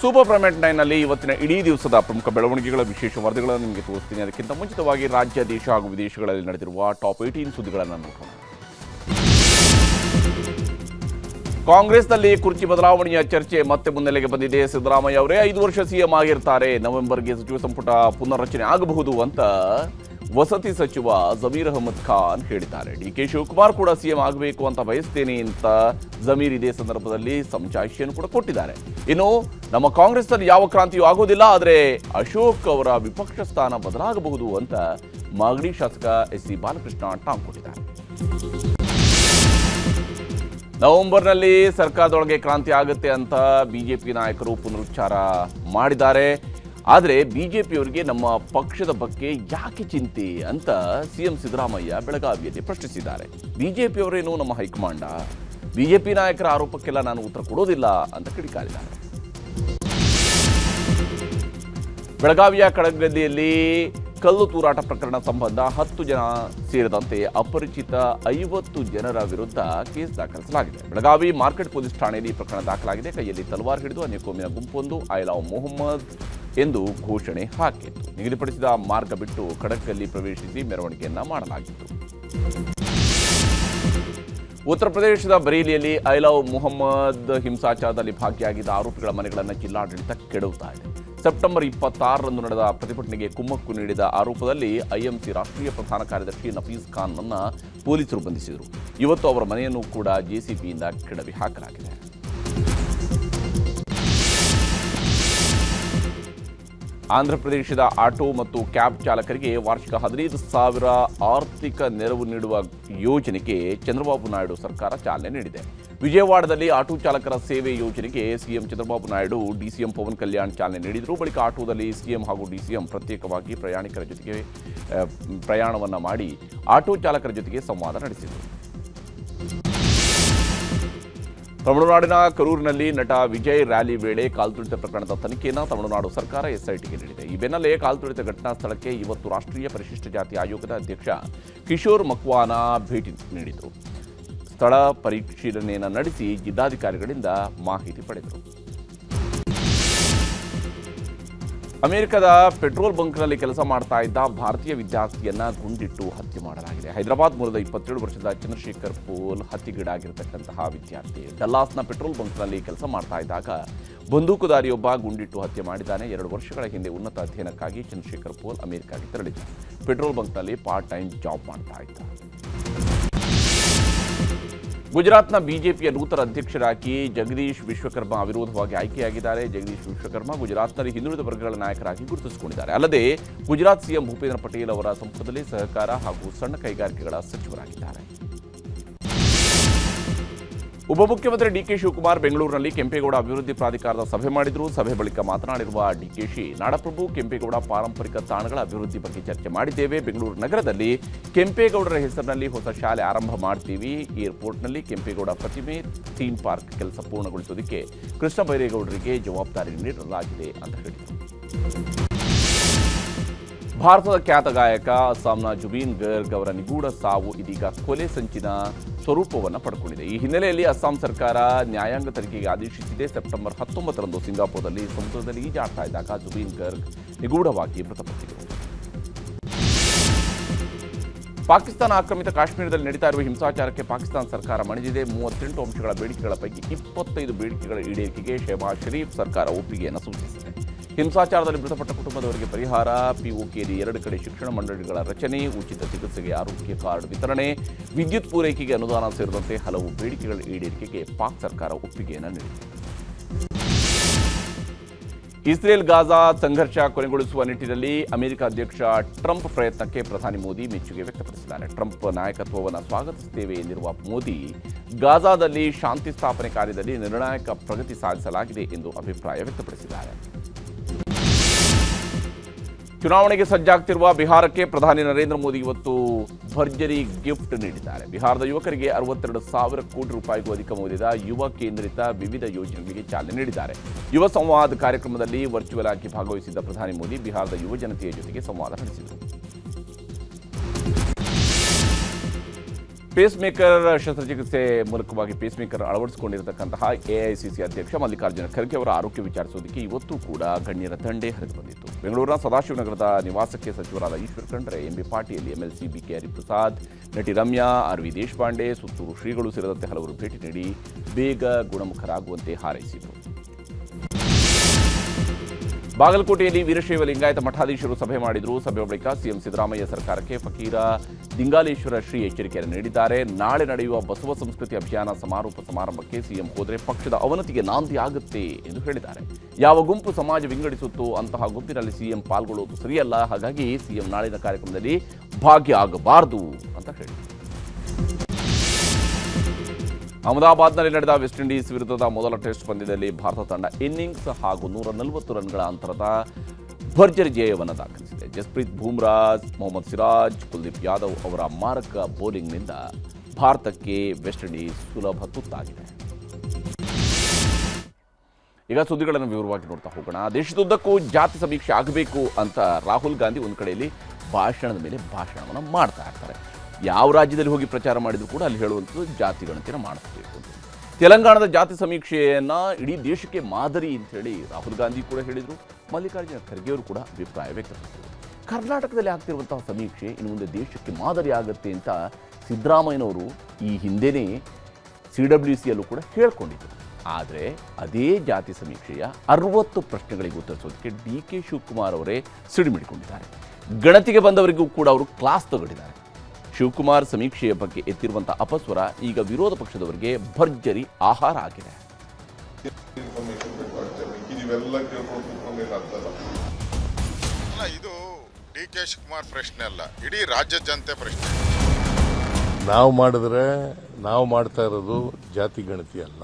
Super primate ನೈನ್ನಲ್ಲಿ ಇವತ್ತಿನ ಇಡೀ ದಿವಸದ ಪ್ರಮುಖ ಬೆಳವಣಿಗೆಗಳ ವಿಶೇಷ ವರದಿಗಳನ್ನು ನಿಮಗೆ ತೋರಿಸ್ತೀನಿ. ಅದಕ್ಕಿಂತ ಮುಂಚಿತವಾಗಿ ರಾಜ್ಯ, ದೇಶ ಹಾಗೂ ವಿದೇಶಗಳಲ್ಲಿ ನಡೆದಿರುವ ಟಾಪ್ ಏಯ್ಟೀನ್ ಸುದ್ದಿಗಳನ್ನು ನೋಡೋಣ. ಕಾಂಗ್ರೆಸ್ನಲ್ಲಿ ಕುರ್ಚಿ ಬದಲಾವಣೆಯ ಚರ್ಚೆ ಮತ್ತೆ ಮುನ್ನೆಲೆಗೆ ಬಂದಿದೆ. ಸಿದ್ದರಾಮಯ್ಯ ಅವರೇ ಐದು ವರ್ಷ ಸಿಎಂ ಆಗಿರ್ತಾರೆ. ನವೆಂಬರ್ಗೆ ಸಚಿವ ಸಂಪುಟ ಪುನರ್ರಚನೆ ಆಗಬಹುದು ಅಂತ ವಸತಿ ಸಚಿವ ಜಮೀರ್ ಅಹಮದ್ ಖಾನ್ ಹೇಳಿದ್ದಾರೆ. ಡಿ ಕೆ ಶಿವಕುಮಾರ್ ಕೂಡ ಸಿಎಂ ಆಗಬೇಕು ಅಂತ ಬಯಸ್ತೇನೆ ಅಂತ ಜಮೀರ್ ಇದೇ ಸಂದರ್ಭದಲ್ಲಿ ಸಮಜಾಯಿಷಿಯನ್ನು ಕೂಡ ಕೊಟ್ಟಿದ್ದಾರೆ. ಇನ್ನು ನಮ್ಮ ಕಾಂಗ್ರೆಸ್ನಲ್ಲಿ ಯಾವ ಕ್ರಾಂತಿಯೂ ಆಗೋದಿಲ್ಲ, ಆದರೆ ಅಶೋಕ್ ಅವರ ವಿಪಕ್ಷ ಸ್ಥಾನ ಬದಲಾಗಬಹುದು ಅಂತ ಮಾಗಡಿ ಶಾಸಕ ಎಸ್ ಸಿ ಬಾಲಕೃಷ್ಣ ಟಾಂಗ್ ಕೊಟ್ಟಿದ್ದಾರೆ. ನವೆಂಬರ್ನಲ್ಲಿ ಸರ್ಕಾರದೊಳಗೆ ಕ್ರಾಂತಿ ಆಗುತ್ತೆ ಅಂತ ಬಿಜೆಪಿ ನಾಯಕರು ಪುನರುಚ್ಚಾರ ಮಾಡಿದ್ದಾರೆ. ಆದರೆ ಬಿಜೆಪಿಯವರಿಗೆ ನಮ್ಮ ಪಕ್ಷದ ಬಗ್ಗೆ ಯಾಕೆ ಚಿಂತೆ ಅಂತ ಸಿಎಂ ಸಿದ್ದರಾಮಯ್ಯ ಬೆಳಗಾವಿಯಲ್ಲಿ ಪ್ರಶ್ನಿಸಿದ್ದಾರೆ. ಬಿಜೆಪಿಯವರೇನು ನಮ್ಮ ಹೈಕಮಾಂಡ? ಬಿಜೆಪಿ ನಾಯಕರ ಆರೋಪಕ್ಕೆಲ್ಲ ನಾನು ಉತ್ತರ ಕೊಡೋದಿಲ್ಲ ಅಂತ ಕಿಡಿಕಾರಿದ್ದಾರೆ. ಬೆಳಗಾವಿಯ ಕಡಗದ್ದಿಯಲ್ಲಿ ಕಲ್ಲು ತೂರಾಟ ಪ್ರಕರಣ ಸಂಬಂಧ ಹತ್ತು ಜನ ಸೇರಿದಂತೆ ಅಪರಿಚಿತ ಐವತ್ತು ಜನರ ವಿರುದ್ಧ ಕೇಸ್ ದಾಖಲಿಸಲಾಗಿದೆ. ಬೆಳಗಾವಿ ಮಾರ್ಕೆಟ್ ಪೊಲೀಸ್ ಠಾಣೆಯಲ್ಲಿ ಪ್ರಕರಣ ದಾಖಲಾಗಿದೆ. ಕೈಯಲ್ಲಿ ತಲವಾರ್ ಹಿಡಿದು ಅನ್ಯಕೋಮಿನ ಗುಂಪೊಂದು ಐಲಾವ್ ಮೊಹಮ್ಮದ್ ಎಂದು ಘೋಷಣೆ ಹಾಕಿತ್ತು. ನಿಗದಿಪಡಿಸಿದ ಮಾರ್ಗ ಬಿಟ್ಟು ಖಡಕ್ಕಲ್ಲಿ ಪ್ರವೇಶಿಸಿ ಮೆರವಣಿಗೆಯನ್ನ ಮಾಡಲಾಗಿತ್ತು. ಉತ್ತರ ಪ್ರದೇಶದ ಬರೇಲಿಯಲ್ಲಿ ಐಲವ್ ಮೊಹಮ್ಮದ್ ಹಿಂಸಾಚಾರದಲ್ಲಿ ಭಾಗಿಯಾಗಿದ್ದ ಆರೋಪಿಗಳ ಮನೆಗಳನ್ನು ಜಿಲ್ಲಾಡಳಿತ ಕೆಡವುತ್ತಾ ಇದೆ. ಸೆಪ್ಟೆಂಬರ್ ಇಪ್ಪತ್ತಾರರಂದು ನಡೆದ ಪ್ರತಿಭಟನೆಗೆ ಕುಮ್ಮಕ್ಕು ನೀಡಿದ ಆರೋಪದಲ್ಲಿ ಐಎಂಸಿ ರಾಷ್ಟ್ರೀಯ ಪ್ರಧಾನ ಕಾರ್ಯದರ್ಶಿ ನಫೀಸ್ ಖಾನ್ ಅನ್ನ ಪೊಲೀಸರು ಬಂಧಿಸಿದರು. ಇವತ್ತು ಅವರ ಮನೆಯನ್ನು ಕೂಡ ಜೆಸಿಬಿಯಿಂದ ಕೆಡವಿ ಹಾಕಲಾಗಿದೆ. ಆಂಧ್ರಪ್ರದೇಶದ ಆಟೋ ಮತ್ತು ಕ್ಯಾಬ್ ಚಾಲಕರಿಗೆ ವಾರ್ಷಿಕ ಹದಿನೈದು ಸಾವಿರ ಆರ್ಥಿಕ ನೆರವು ನೀಡುವ ಯೋಜನೆಗೆ ಚಂದ್ರಬಾಬು ನಾಯ್ಡು ಸರ್ಕಾರ ಚಾಲನೆ ನೀಡಿದೆ. ವಿಜಯವಾಡದಲ್ಲಿ ಆಟೋ ಚಾಲಕರ ಸೇವೆ ಯೋಜನೆಗೆ ಸಿಎಂ ಚಂದ್ರಬಾಬು ನಾಯ್ಡು ಡಿಸಿಎಂ ಪವನ್ ಕಲ್ಯಾಣ್ ಚಾಲನೆ ನೀಡಿದರು. ಬಳಿಕ ಆಟೋದಲ್ಲಿ ಸಿಎಂ ಹಾಗೂ ಡಿಸಿಎಂ ಪ್ರತ್ಯೇಕವಾಗಿ ಪ್ರಯಾಣಿಕರ ಜೊತೆಗೆ ಪ್ರಯಾಣವನ್ನು ಮಾಡಿ ಆಟೋ ಚಾಲಕರ ಜೊತೆಗೆ ಸಂವಾದ ನಡೆಸಿದರು. ತಮಿಳುನಾಡಿನ ಕರೂರಿನಲ್ಲಿ ನಟ ವಿಜಯ್ ರ್ಯಾಲಿ ವೇಳೆ ಕಾಲ್ತುಳಿತ ಪ್ರಕರಣದ ತನಿಖೆಯನ್ನು ತಮಿಳುನಾಡು ಸರ್ಕಾರ ಎಸ್ಐಟಿಗೆ ನೀಡಿದೆ. ಈ ಬೆನ್ನಲ್ಲೇ ಕಾಲ್ತುಳಿತ ಘಟನಾ ಸ್ಥಳಕ್ಕೆ ಇವತ್ತು ರಾಷ್ಟ್ರೀಯ ಪರಿಶಿಷ್ಟ ಜಾತಿ ಆಯೋಗದ ಅಧ್ಯಕ್ಷ ಕಿಶೋರ್ ಮಕ್ವಾನ ಭೇಟಿ ನೀಡಿದರು. ಸ್ಥಳ ಪರಿಶೀಲನೆಯನ್ನು ನಡೆಸಿ ಜಿಲ್ಲಾಧಿಕಾರಿಗಳಿಂದ ಮಾಹಿತಿ ಪಡೆದರು. ಅಮೆರಿಕದ ಪೆಟ್ರೋಲ್ ಬಂಕ್ನಲ್ಲಿ ಕೆಲಸ ಮಾಡ್ತಾ ಇದ್ದ ಭಾರತೀಯ ವಿದ್ಯಾರ್ಥಿಯನ್ನ ಗುಂಡಿಟ್ಟು ಹತ್ಯೆ ಮಾಡಲಾಗಿದೆ. ಹೈದರಾಬಾದ್ ಮೂಲದ ಇಪ್ಪತ್ತೇಳು ವರ್ಷದ ಚಂದ್ರಶೇಖರ್ ಪೋಲ್ ಹತ್ಯೆಗೀಡಾಗಿರತಕ್ಕಂತಹ ವಿದ್ಯಾರ್ಥಿ. ಡಲ್ಲಾಸ್ನ ಪೆಟ್ರೋಲ್ ಬಂಕ್ನಲ್ಲಿ ಕೆಲಸ ಮಾಡ್ತಾ ಇದ್ದಾಗ ಬಂದೂಕುದಾರಿಯೊಬ್ಬ ಗುಂಡಿಟ್ಟು ಹತ್ಯೆ ಮಾಡಿದ್ದಾನೆ. ಎರಡು ವರ್ಷಗಳ ಹಿಂದೆ ಉನ್ನತ ಅಧ್ಯಯನಕ್ಕಾಗಿ ಚಂದ್ರಶೇಖರ್ ಪೋಲ್ ಅಮೆರಿಕಾಗೆ ತೆರಳಿದ್ದ ಪೆಟ್ರೋಲ್ ಬಂಕ್ನಲ್ಲಿ ಪಾರ್ಟ್ ಟೈಮ್ ಜಾಬ್ ಮಾಡ್ತಾ ಇದ್ದ. ಗುಜರಾತ್ನ ಬಿಜೆಪಿಯ ನೂತನ ಅಧ್ಯಕ್ಷರಾಗಿ ಜಗದೀಶ್ ವಿಶ್ವಕರ್ಮ ಅವಿರೋಧವಾಗಿ ಆಯ್ಕೆಯಾಗಿದ್ದಾರೆ. ಜಗದೀಶ್ ವಿಶ್ವಕರ್ಮ ಗುಜರಾತ್ನಲ್ಲಿ ಹಿಂದುಳಿದ ವರ್ಗಗಳ ನಾಯಕರಾಗಿ ಗುರುತಿಸಿಕೊಂಡಿದ್ದಾರೆ. ಅಲ್ಲದೆ ಗುಜರಾತ್ ಸಿಎಂ ಭೂಪೇಂದ್ರ ಪಟೇಲ್ ಅವರ ಸಂಪುಟದಲ್ಲಿ ಸಹಕಾರ ಹಾಗೂ ಸಣ್ಣ ಕೈಗಾರಿಕೆಗಳ ಸಚಿವರಾಗಿದ್ದಾರೆ. ಉಪಮುಖ್ಯಮಂತ್ರಿ ಡಿಕೆ ಶಿವಕುಮಾರ್ ಬೆಂಗಳೂರಿನಲ್ಲಿ ಕೆಂಪೇಗೌಡ ಅಭಿವೃದ್ಧಿ ಪ್ರಾಧಿಕಾರದ ಸಭೆ ಮಾಡಿದರು. ಸಭೆ ಬಳಿಕ ಮಾತನಾಡಿರುವ ಡಿಕೆಶಿ ನಾಡಪ್ರಭು ಕೆಂಪೇಗೌಡ ಪಾರಂಪರಿಕ ತಾಣಗಳ ಅಭಿವೃದ್ಧಿ ಬಗ್ಗೆ ಚರ್ಚೆ ಮಾಡಿದ್ದೇವೆ. ಬೆಂಗಳೂರು ನಗರದಲ್ಲಿ ಕೆಂಪೇಗೌಡರ ಹೆಸರಿನಲ್ಲಿ ಹೊಸ ಶಾಲೆ ಆರಂಭ ಮಾಡ್ತೀವಿ. ಏರ್ಪೋರ್ಟ್ನಲ್ಲಿ ಕೆಂಪೇಗೌಡ ಪ್ರತಿಮೆ, ಥೀಮ್ ಪಾರ್ಕ್ ಕೆಲಸ ಪೂರ್ಣಗೊಳಿಸೋದಕ್ಕೆ ಕೃಷ್ಣ ಬೈರೇಗೌಡರಿಗೆ ಜವಾಬ್ದಾರಿ ನೀಡಲಾಗಿದೆ ಅಂತ ಹೇಳಿದರು. ಭಾರತದ ಖ್ಯಾತ ಗಾಯಕ ಅಸ್ಸಾಂನ ಜುಬೀನ್ ಗರ್ಗ್ ಅವರ ನಿಗೂಢ ಸಾವು ಇದೀಗ ಕೊಲೆ ಸಂಚಿನ ಸ್ವರೂಪವನ್ನು ಪಡ್ಕೊಂಡಿದೆ. ಈ ಹಿನ್ನೆಲೆಯಲ್ಲಿ ಅಸ್ಸಾಂ ಸರ್ಕಾರ ನ್ಯಾಯಾಂಗ ತನಿಖೆಗೆ ಆದೇಶಿಸಿದೆ. ಸೆಪ್ಟೆಂಬರ್ ಹತ್ತೊಂಬತ್ತರಂದು ಸಿಂಗಾಪುರದಲ್ಲಿ ಸಮುದ್ರದಲ್ಲಿ ಈಜಾಡ್ತಾ ಇದ್ದಾಗ ಜುಬೀನ್ ಗರ್ಗ್ ನಿಗೂಢವಾಗಿ ಮೃತಪಟ್ಟಿದ್ದರು ಪಾಕಿಸ್ತಾನ ಆಕ್ರಮಿತ ಕಾಶ್ಮೀರದಲ್ಲಿ ನಡೀತಾ ಇರುವ ಹಿಂಸಾಚಾರಕ್ಕೆ ಪಾಕಿಸ್ತಾನ ಸರ್ಕಾರ ಮಣಿದಿದೆ. ಮೂವತ್ತೆಂಟು ಅಂಶಗಳ ಬೇಡಿಕೆಗಳ ಪೈಕಿ ಇಪ್ಪತ್ತೈದು ಬೇಡಿಕೆಗಳ ಈಡೇರಿಕೆಗೆ ಶೆಹಬಾಜ್ ಶರೀಫ್ ಸರ್ಕಾರ ಒಪ್ಪಿಗೆಯನ್ನು ಸೂಚಿಸಿದೆ. ಹಿಂಸಾಚಾರದಲ್ಲಿ ಮೃತಪಟ್ಟ ಕುಟುಂಬದವರಿಗೆ ಪರಿಹಾರ ಪಿಒಕೆಯಲ್ಲಿ ಎರಡು ಕಡೆ ಶಿಕ್ಷಣ ಮಂಡಳಿಗಳ ರಚನೆ, ಉಚಿತ ಚಿಕಿತ್ಸೆಗೆ ಆರೋಗ್ಯ ಕಾರ್ಡ್ ವಿತರಣೆ, ವಿದ್ಯುತ್ ಪೂರೈಕೆಗೆ ಅನುದಾನ ಸೇರಿದಂತೆ ಹಲವು ಬೇಡಿಕೆಗಳ ಈಡೇರಿಕೆಗೆ ಪಾಕ್ ಸರ್ಕಾರ ಒಪ್ಪಿಗೆಯನ್ನು ನೀಡಿದೆ. ಇಸ್ರೇಲ್ ಗಾಜಾ ಸಂಘರ್ಷ ಕೊನೆಗೊಳಿಸುವ ನಿಟ್ಟಿನಲ್ಲಿ ಅಮೆರಿಕ ಅಧ್ಯಕ್ಷ ಟ್ರಂಪ್ ಪ್ರಯತ್ನಕ್ಕೆ ಪ್ರಧಾನಿ ಮೋದಿ ಮೆಚ್ಚುಗೆ ವ್ಯಕ್ತಪಡಿಸಿದ್ದಾರೆ. ಟ್ರಂಪ್ ನಾಯಕತ್ವವನ್ನು ಸ್ವಾಗತಿಸುತ್ತೇವೆ ಎಂದಿರುವ ಮೋದಿ, ಗಾಜಾದಲ್ಲಿ ಶಾಂತಿ ಸ್ಥಾಪನೆ ಕಾರ್ಯದಲ್ಲಿ ನಿರ್ಣಾಯಕ ಪ್ರಗತಿ ಸಾಧಿಸಲಾಗಿದೆ ಎಂದು ಅಭಿಪ್ರಾಯ ವ್ಯಕ್ತಪಡಿಸಿದ್ದಾರೆ. ಚುನಾವಣೆಗೆ ಸಜ್ಜಾಗ್ತಿರುವ ಬಿಹಾರಕ್ಕೆ ಪ್ರಧಾನಿ ನರೇಂದ್ರ ಮೋದಿ ಇವತ್ತು ಭರ್ಜರಿ ಗಿಫ್ಟ್ ನೀಡಿದ್ದಾರೆ. ಬಿಹಾರದ ಯುವಕರಿಗೆ ಅರವತ್ತೆರಡು ಸಾವಿರ ಕೋಟಿ ರೂಪಾಯಿಗೂ ಅಧಿಕ ಮೌಲ್ಯದ ಯುವ ಕೇಂದ್ರಿತ ವಿವಿಧ ಯೋಜನೆಗಳಿಗೆ ಚಾಲನೆ ನೀಡಿದ್ದಾರೆ. ಯುವ ಸಂವಾದ ಕಾರ್ಯಕ್ರಮದಲ್ಲಿ ವರ್ಚುವಲ್ ಆಗಿ ಭಾಗವಹಿಸಿದ್ದ ಪ್ರಧಾನಿ ಮೋದಿ ಬಿಹಾರದ ಯುವ ಜನತೆಯ ಜೊತೆಗೆ ಸಂವಾದ ನಡೆಸಿದರು. ಪೇಸ್ ಮೇಕರ್ ಶಸ್ತ್ರಚಿಕಿತ್ಸೆ ಮೂಲಕವಾಗಿ ಪೇಸ್ ಮೇಕರ್ ಅಳವಡಿಸಿಕೊಂಡಿರತಕ್ಕಂತಹ ಎಐಸಿಸಿ ಅಧ್ಯಕ್ಷ ಮಲ್ಲಿಕಾರ್ಜುನ ಖರ್ಗೆ ಅವರ ಆರೋಗ್ಯ ವಿಚಾರಿಸುವುದಕ್ಕೆ ಇವತ್ತು ಕೂಡ ಗಣ್ಯರ ತಂಡೆ ಹರಿದು ಬಂದಿತ್ತು. ಬೆಂಗಳೂರಿನ ಸದಾಶಿವನಗರದ ನಿವಾಸಕ್ಕೆ ಸಚಿವರಾದ Eshwar Khandre, MB Patil, MLC BK Hariprasad, ನಟಿ ರಮ್ಯಾ, ಆರ್ ವಿ ದೇಶಪಾಂಡೆ, ಸುತ್ತೂರು ಶ್ರೀಗಳು ಸೇರಿದಂತೆ ಹಲವರು ಭೇಟಿ ನೀಡಿ ಬೇಗ ಗುಣಮುಖರಾಗುವಂತೆ ಹಾರೈಸಿದರು. ಬಾಗಲಕೋಟೆಯಲ್ಲಿ ವೀರಶೈವ ಲಿಂಗಾಯತ ಮಠಾಧೀಶರು ಸಭೆ ಮಾಡಿದರು. ಸಭೆ ಬಳಿಕ ಸಿಎಂ ಸಿದ್ದರಾಮಯ್ಯ ಸರ್ಕಾರಕ್ಕೆ ಫಕೀರ ದಿಂಗಾಲೇಶ್ವರ ಶ್ರೀ ಎಚ್ಚರಿಕೆಯನ್ನು ನೀಡಿದ್ದಾರೆ. ನಾಳೆ ನಡೆಯುವ ಬಸವ ಸಂಸ್ಕೃತಿ ಅಭಿಯಾನ ಸಮಾರೋಪ ಸಮಾರಂಭಕ್ಕೆ ಸಿಎಂ ಹೋದರೆ ಪಕ್ಷದ ಅವನತಿಗೆ ನಾಂದಿ ಆಗುತ್ತೆ ಎಂದು ಹೇಳಿದ್ದಾರೆ. ಯಾವ ಗುಂಪು ಸಮಾಜ ವಿಂಗಡಿಸುತ್ತೋ ಅಂತಹ ಗುಂಪಿನಲ್ಲಿ ಸಿಎಂ ಪಾಲ್ಗೊಳ್ಳುವುದು ಸರಿಯಲ್ಲ. ಹಾಗಾಗಿ ಸಿಎಂ ನಾಳಿನ ಕಾರ್ಯಕ್ರಮದಲ್ಲಿ ಭಾಗಿಯಾಗಬಾರದು ಅಂತ ಹೇಳಿದರು ಅಹಮದಾಬಾದ್ನಲ್ಲಿ ನಡೆದ ವೆಸ್ಟ್ ಇಂಡೀಸ್ ವಿರುದ್ಧದ ಮೊದಲ ಟೆಸ್ಟ್ ಪಂದ್ಯದಲ್ಲಿ ಭಾರತ ತಂಡ ಇನ್ನಿಂಗ್ಸ್ ಹಾಗೂ ನೂರ ನಲವತ್ತು ರನ್ಗಳ ಅಂತರದ ಭರ್ಜರಿ ಜಯವನ್ನು ದಾಖಲಿಸಿದೆ. ಜಸ್ಪ್ರೀತ್ ಬೂಮ್ರಾಜ್ ಮೊಹಮ್ಮದ್ ಸಿರಾಜ್, ಕುಲ್ದೀಪ್ ಯಾದವ್ ಅವರ ಮಾರಕ ಬೌಲಿಂಗ್ನಿಂದ ಭಾರತಕ್ಕೆ ವೆಸ್ಟ್ ಇಂಡೀಸ್ ಸುಲಭ ತುತ್ತಾಗಿದೆ. ಈಗ ಸುದ್ದಿಗಳನ್ನು ವಿವರವಾಗಿ ನೋಡ್ತಾ ಹೋಗೋಣ. ದೇಶದುದ್ದಕ್ಕೂ ಜಾತಿ ಸಮೀಕ್ಷೆ ಆಗಬೇಕು ಅಂತ ರಾಹುಲ್ ಗಾಂಧಿ ಒಂದು ಕಡೆಯಲ್ಲಿ ಭಾಷಣದ ಮೇಲೆ ಭಾಷಣವನ್ನು ಮಾಡ್ತಾ ಇರ್ತಾರೆ. ಯಾವ ರಾಜ್ಯದಲ್ಲಿ ಹೋಗಿ ಪ್ರಚಾರ ಮಾಡಿದ್ರು ಕೂಡ ಅಲ್ಲಿ ಹೇಳುವಂಥದ್ದು ಜಾತಿ ಗಣತಿನ ಮಾಡಿಸ್ಬೇಕು ಅಂತ. ತೆಲಂಗಾಣದ ಜಾತಿ ಸಮೀಕ್ಷೆಯನ್ನ ಇಡೀ ದೇಶಕ್ಕೆ ಮಾದರಿ ಅಂತ ಹೇಳಿ ರಾಹುಲ್ ಗಾಂಧಿ ಕೂಡ ಹೇಳಿದರು. ಮಲ್ಲಿಕಾರ್ಜುನ ಖರ್ಗೆಯವರು ಕೂಡ ಅಭಿಪ್ರಾಯ ವ್ಯಕ್ತಪಡಿಸಿದರು. ಕರ್ನಾಟಕದಲ್ಲಿ ಆಗ್ತಿರುವಂತಹ ಸಮೀಕ್ಷೆ ಇನ್ನು ಮುಂದೆ ದೇಶಕ್ಕೆ ಮಾದರಿ ಆಗುತ್ತೆ ಅಂತ ಸಿದ್ದರಾಮಯ್ಯನವರು ಈ ಹಿಂದೆಯೇ ಸಿ ಡಬ್ಲ್ಯೂ ಸಿಯಲ್ಲೂ ಕೂಡ ಹೇಳ್ಕೊಂಡಿದ್ದರು ಆದರೆ ಅದೇ ಜಾತಿ ಸಮೀಕ್ಷೆಯ ಅರವತ್ತು ಪ್ರಶ್ನೆಗಳಿಗೆ ಉತ್ತರಿಸೋದಕ್ಕೆ ಡಿ ಕೆ ಶಿವಕುಮಾರ್ ಅವರೇ ಸಿಡಿಮಿಡಿಕೊಂಡಿದ್ದಾರೆ. ಗಣತಿಗೆ ಬಂದವರಿಗೂ ಕೂಡ ಅವರು ಕ್ಲಾಸ್ ತಗೊಂಡಿದ್ದಾರೆ. ಶಿವಕುಮಾರ್ ಸಮೀಕ್ಷೆಯ ಬಗ್ಗೆ ಎತ್ತಿರುವಂತಹ ಅಪಸ್ವರ ಈಗ ವಿರೋಧ ಪಕ್ಷದವರಿಗೆ ಭರ್ಜರಿ ಆಹಾರ ಆಗಿದೆ. ಇದು ಡಿ ಕೆ ಶಿವಕುಮಾರ್ ಪ್ರಶ್ನೆ ಅಲ್ಲ ಇಡೀ ರಾಜ್ಯ ಜನತೆ ಪ್ರಶ್ನೆ. ನಾವು ಮಾಡಿದ್ರೆ ನಾವು ಮಾಡ್ತಾ ಇರೋದು ಜಾತಿ ಗಣತಿ ಅಲ್ಲ.